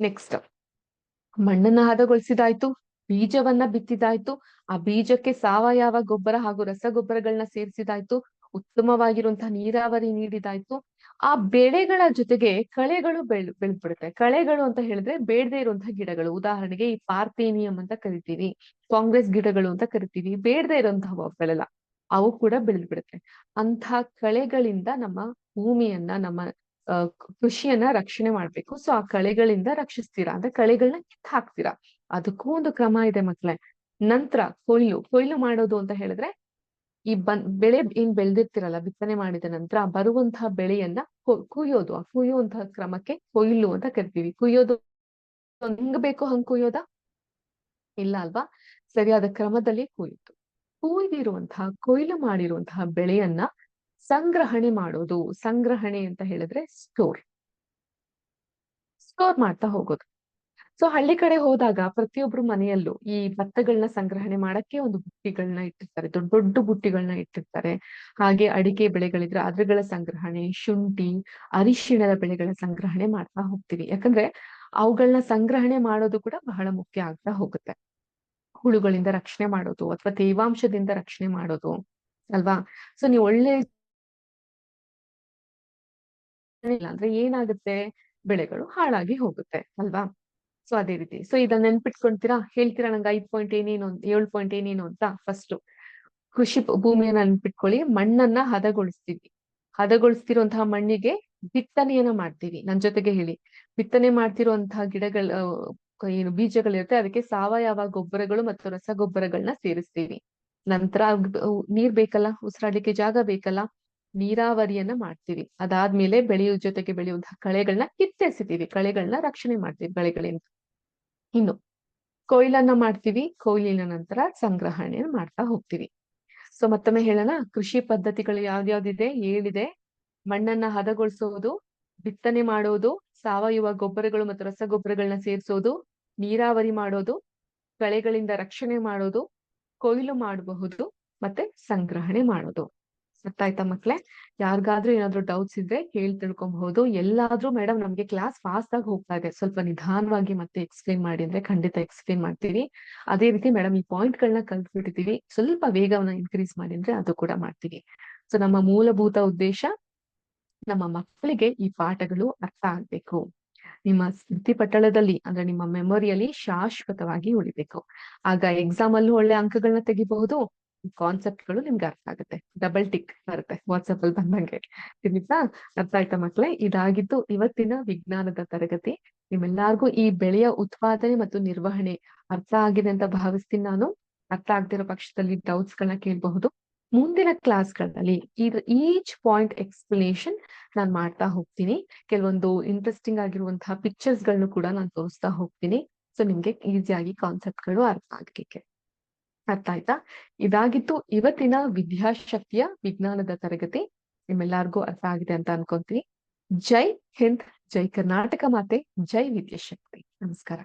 ನೆಕ್ಸ್ಟ್ ಮಣ್ಣನ್ನ ಹದಗೊಳಿಸಿದಾಯ್ತು. ಬೀಜವನ್ನ ಬಿತ್ತಿದಾಯ್ತು. ಆ ಬೀಜಕ್ಕೆ ಸಾವಯವ ಗೊಬ್ಬರ ಹಾಗೂ ರಸಗೊಬ್ಬರಗಳನ್ನ ಸೇರಿಸಿದಾಯ್ತು. ಉತ್ತಮವಾಗಿರುವಂತಹ ನೀರಾವರಿ ನೀಡಿದಾಯ್ತು ಆ ಬೆಳೆಗಳ ಜೊತೆಗೆ ಕಳೆಗಳು ಬೆಳ್ ಕಳೆಗಳು ಅಂತ ಹೇಳಿದ್ರೆ ಬೇಡದೇ ಇರುವಂತಹ ಗಿಡಗಳು. ಉದಾಹರಣೆಗೆ ಈ ಪಾರ್ಥೇನಿಯಂ ಅಂತ ಕರಿತೀವಿ, ಕಾಂಗ್ರೆಸ್ ಗಿಡಗಳು ಅಂತ ಕರಿತೀವಿ, ಬೇಡದೆ ಇರುವಂತಹ ಬೆಳೆಲ್ಲ ಅವು ಕೂಡ ಬೆಳೆದ್ಬಿಡುತ್ತೆ. ಅಂತ ಕಳೆಗಳಿಂದ ನಮ್ಮ ಭೂಮಿಯನ್ನ, ನಮ್ಮ ಕೃಷಿಯನ್ನ ರಕ್ಷಣೆ ಮಾಡ್ಬೇಕು. ಸೊ, ಆ ಕಳೆಗಳಿಂದ ರಕ್ಷಿಸ್ತೀರಾ? ಅಂದ್ರೆ ಕಳೆಗಳನ್ನ ಕಿತ್ ಹಾಕ್ತೀರಾ ಅದಕ್ಕೂ ಒಂದು ಕ್ರಮ ಇದೆ ಮಕ್ಳೇ. ನಂತರ ಕೊಯ್ಲು ಕೊಯ್ಲು ಮಾಡೋದು ಅಂತ ಹೇಳಿದ್ರೆ ಈ ಬನ್, ಬೆಳೆ ಏನ್ ಬೆಳೆದಿರ್ತಿರಲ್ಲ, ಬಿತ್ತನೆ ಮಾಡಿದ ನಂತರ ಬರುವಂತಹ ಬೆಳೆಯನ್ನ ಕುಯ್ಯೋದು. ಆ ಕುಯ್ಯುವಂತಹ ಕ್ರಮಕ್ಕೆ ಕೊಯ್ಲು ಅಂತ ಕರಿತೀವಿ. ಕುಯ್ಯೋದು ಹೆಂಗ್ ಬೇಕೋ ಹಂಗ್ ಕುಯ್ಯೋದ? ಇಲ್ಲ ಅಲ್ವಾ? ಸರಿಯಾದ ಕ್ರಮದಲ್ಲಿ ಕುಯ್ತು ಕುಯ್ದಿರುವಂತಹ ಕೊಯ್ಲು ಮಾಡಿರುವಂತಹ ಬೆಳೆಯನ್ನ ಸಂಗ್ರಹಣೆ ಮಾಡೋದು. ಸಂಗ್ರಹಣೆ ಅಂತ ಹೇಳಿದ್ರೆ ಸ್ಟೋರ್ ಸ್ಟೋರ್ ಮಾಡ್ತಾ ಹೋಗೋದು. ಸೊ ಹಳ್ಳಿ ಕಡೆ ಹೋದಾಗ ಪ್ರತಿಯೊಬ್ರು ಮನೆಯಲ್ಲೂ ಈ ಭತ್ತಗಳನ್ನ ಸಂಗ್ರಹಣೆ ಮಾಡಕ್ಕೆ ಒಂದು ಬುಟ್ಟಿಗಳನ್ನ ಇಟ್ಟಿರ್ತಾರೆ. ದೊಡ್ಡ ದೊಡ್ಡ ಬುಟ್ಟಿಗಳನ್ನ ಇಟ್ಟಿರ್ತಾರೆ. ಹಾಗೆ ಅಡಿಕೆ ಬೆಳೆಗಳಿದ್ರೆ ಅದ್ರಗಳ ಸಂಗ್ರಹಣೆ, ಶುಂಠಿ, ಅರಿಶಿಣದ ಬೆಳೆಗಳ ಸಂಗ್ರಹಣೆ ಮಾಡ್ತಾ ಹೋಗ್ತೀವಿ. ಯಾಕಂದ್ರೆ ಅವುಗಳನ್ನ ಸಂಗ್ರಹಣೆ ಮಾಡೋದು ಕೂಡ ಬಹಳ ಮುಖ್ಯ ಆಗ್ತಾ ಹೋಗುತ್ತೆ. ಹುಳುಗಳಿಂದ ರಕ್ಷಣೆ ಮಾಡೋದು ಅಥವಾ ತೇವಾಂಶದಿಂದ ರಕ್ಷಣೆ ಮಾಡೋದು, ಅಲ್ವಾ? ಸೊ ನೀವು ಒಳ್ಳೆ ಅಂದ್ರೆ ಏನಾಗುತ್ತೆ? ಬೆಳೆಗಳು ಹಾಳಾಗಿ ಹೋಗುತ್ತೆ, ಅಲ್ವಾ? ಸೊ ಅದೇ ರೀತಿ. ಸೊ ಇದನ್ನ ನೆನ್ಪಿಟ್ಕೊಂತೀರಾ? ಹೇಳ್ತೀರಾ ನಂಗೆ ಐದ್ ಪಾಯಿಂಟ್ ಏನೇನು ಏಳು ಪಾಯಿಂಟ್ ಏನೇನು ಅಂತ ಫಸ್ಟ್ ಕೃಷಿ ಭೂಮಿಯನ್ನ ನೆನ್ಪಿಟ್ಕೊಳ್ಳಿ. ಮಣ್ಣನ್ನ ಹದಗೊಳಿಸ್ತೀವಿ. ಹದಗೊಳಿಸ್ತಿರುವಂತಹ ಮಣ್ಣಿಗೆ ಬಿತ್ತನೆಯನ್ನ ಮಾಡ್ತೀವಿ. ನನ್ ಜೊತೆಗೆ ಹೇಳಿ. ಬಿತ್ತನೆ ಮಾಡ್ತಿರುವಂತಹ ಗಿಡಗಳ ಏನು ಬೀಜಗಳಿರುತ್ತೆ, ಅದಕ್ಕೆ ಸಾವಯವ ಗೊಬ್ಬರಗಳು ಮತ್ತು ರಸಗೊಬ್ಬರಗಳನ್ನ ಸೇರಿಸ್ತೀವಿ. ನಂತರ ನೀರ್ ಬೇಕಲ್ಲ? ಉಸಿರಾಡ್ಲಿಕ್ಕೆ ಜಾಗ ಬೇಕಲ್ಲ? ನೀರಾವರಿಯನ್ನ ಮಾಡ್ತೀವಿ. ಅದಾದ್ಮೇಲೆ ಬೆಳೆಯೋ ಜೊತೆಗೆ ಬೆಳೆಯುವಂತಹ ಕಳೆಗಳನ್ನ ಕಿತ್ತೆಸಿತೀವಿ ಕಳೆಗಳನ್ನ ರಕ್ಷಣೆ ಮಾಡ್ತೀವಿ ಬೆಳೆಗಳಿಂದ. ಇನ್ನು ಕೊಯ್ಲನ್ನ ಮಾಡ್ತೀವಿ. ಕೊಯ್ಲಿನ ನಂತರ ಸಂಗ್ರಹಣೆ ಮಾಡ್ತಾ ಹೋಗ್ತೀವಿ. ಸೊ ಮತ್ತೊಮ್ಮೆ ಹೇಳೋಣ, ಕೃಷಿ ಪದ್ಧತಿಗಳು ಯಾವ್ದ್ಯಾವ್ದಿದೆ ಏಳಿದೆ ಮಣ್ಣನ್ನ ಹದಗೊಳಿಸೋದು, ಬಿತ್ತನೆ ಮಾಡೋದು, ಸಾವಯವ ಗೊಬ್ಬರಗಳು ಮತ್ತು ರಸಗೊಬ್ಬರಗಳನ್ನ ಸೇರಿಸೋದು, ನೀರಾವರಿ ಮಾಡೋದು, ಕಳೆಗಳಿಂದ ರಕ್ಷಣೆ ಮಾಡೋದು, ಕೊಯ್ಲು ಮಾಡಬಹುದು, ಮತ್ತೆ ಸಂಗ್ರಹಣೆ ಮಾಡೋದು. ಗೊತ್ತಾಯ್ತಾ ಮಕ್ಳೆ? ಯಾರಿಗಾದ್ರೂ ಏನಾದ್ರು ಡೌಟ್ಸ್ ಇದ್ರೆ ಕೇಳಿ ತಿಳ್ಕೊಬಹುದು. ಎಲ್ಲಾದ್ರೂ ಮೇಡಮ್ ನಮ್ಗೆ ಕ್ಲಾಸ್ ಫಾಸ್ಟ್ ಆಗಿ ಹೋಗ್ತಾ ಇದೆ. ಸ್ವಲ್ಪ ನಿಧಾನವಾಗಿ ಮತ್ತೆ ಎಕ್ಸ್ಪ್ಲೈನ್ ಮಾಡಿ ಅಂದ್ರೆ ಖಂಡಿತ ಎಕ್ಸ್ಪ್ಲೇನ್ ಮಾಡ್ತೀವಿ. ಅದೇ ರೀತಿ ಮೇಡಮ್ ಈ ಪಾಯಿಂಟ್ ಗಳನ್ನ ಕಲ್ತ್ಬಿಟ್ಟಿದೀವಿ. ಸ್ವಲ್ಪ ವೇಗವನ್ನ ಇನ್ಕ್ರೀಸ್ ಮಾಡಿ ಅಂದ್ರೆ ಅದು ಕೂಡ ಮಾಡ್ತೀವಿ. ಸೊ ನಮ್ಮ ಮೂಲಭೂತ ಉದ್ದೇಶ ನಮ್ಮ ಮಕ್ಕಳಿಗೆ ಈ ಪಾಠಗಳು ಅರ್ಥ ಆಗ್ಬೇಕು. ನಿಮ್ಮ ಸ್ಮೃತಿ ಪಟ್ಟಣದಲ್ಲಿ ಅಂದ್ರೆ ನಿಮ್ಮ ಮೆಮೊರಿಯಲ್ಲಿ ಶಾಶ್ವತವಾಗಿ ಉಳಿಬೇಕು. ಆಗ ಎಕ್ಸಾಮ್ ಅಲ್ಲೂ ಒಳ್ಳೆ ಅಂಕಗಳನ್ನ ತೆಗಿಬಹುದು. ಕಾನ್ಸೆಪ್ಟ್ಗಳು ನಿಮ್ಗೆ ಅರ್ಥ ಆಗುತ್ತೆ. ಡಬಲ್ ಟಿಕ್ ಬರುತ್ತೆ ವಾಟ್ಸಪ್ ಅಲ್ಲಿ ಬಂದಂಗೆ. ತಿನ್ನಿತಾ ಅರ್ಥ ಆಯ್ತಾ ಮಕ್ಳೇ? ಇದಾಗಿತ್ತು ಇವತ್ತಿನ ವಿಜ್ಞಾನದ ತರಗತಿ. ನಿಮ್ಮೆಲ್ಲಾರ್ಗು ಈ ಬೆಳೆಯ ಉತ್ಪಾದನೆ ಮತ್ತು ನಿರ್ವಹಣೆ ಅರ್ಥ ಆಗಿದೆ ಅಂತ ಭಾವಿಸ್ತೀನಿ ನಾನು. ಅರ್ಥ ಆಗ್ತಿರೋ ಪಕ್ಷದಲ್ಲಿ ಡೌಟ್ಸ್ ಗಳನ್ನ ಕೇಳಬಹುದು. ಮುಂದಿನ ಕ್ಲಾಸ್ಗಳಲ್ಲಿ ಈಚ್ ಪಾಯಿಂಟ್ ಎಕ್ಸ್ಪ್ಲನೇಷನ್ ನಾನು ಮಾಡ್ತಾ ಹೋಗ್ತೀನಿ. ಕೆಲವೊಂದು ಇಂಟ್ರೆಸ್ಟಿಂಗ್ ಆಗಿರುವಂತಹ ಪಿಕ್ಚರ್ಸ್ಗಳನ್ನು ಕೂಡ ನಾನು ತೋರಿಸ್ತಾ ಹೋಗ್ತೀನಿ. ಸೊ ನಿಮ್ಗೆ ಈಸಿಯಾಗಿ ಕಾನ್ಸೆಪ್ಟ್ಗಳು ಅರ್ಥ ಆಗಲಿಕ್ಕೆ. ಅರ್ಥ ಆಯ್ತಾ ಇದಾಗಿತ್ತು ಇವತ್ತಿನ ವಿದ್ಯಾಶಕ್ತಿಯ ವಿಜ್ಞಾನದ ತರಗತಿ. ನಿಮ್ಮೆಲ್ಲಾರ್ಗು ಅರ್ಥ ಆಗಿದೆ ಅಂತ ಅನ್ಕೊಂತೀನಿ. ಜೈ ಹಿಂದ್, ಜೈ ಕರ್ನಾಟಕ ಮಾತೆ, ಜೈ ವಿದ್ಯಾಶಕ್ತಿ. ನಮಸ್ಕಾರ.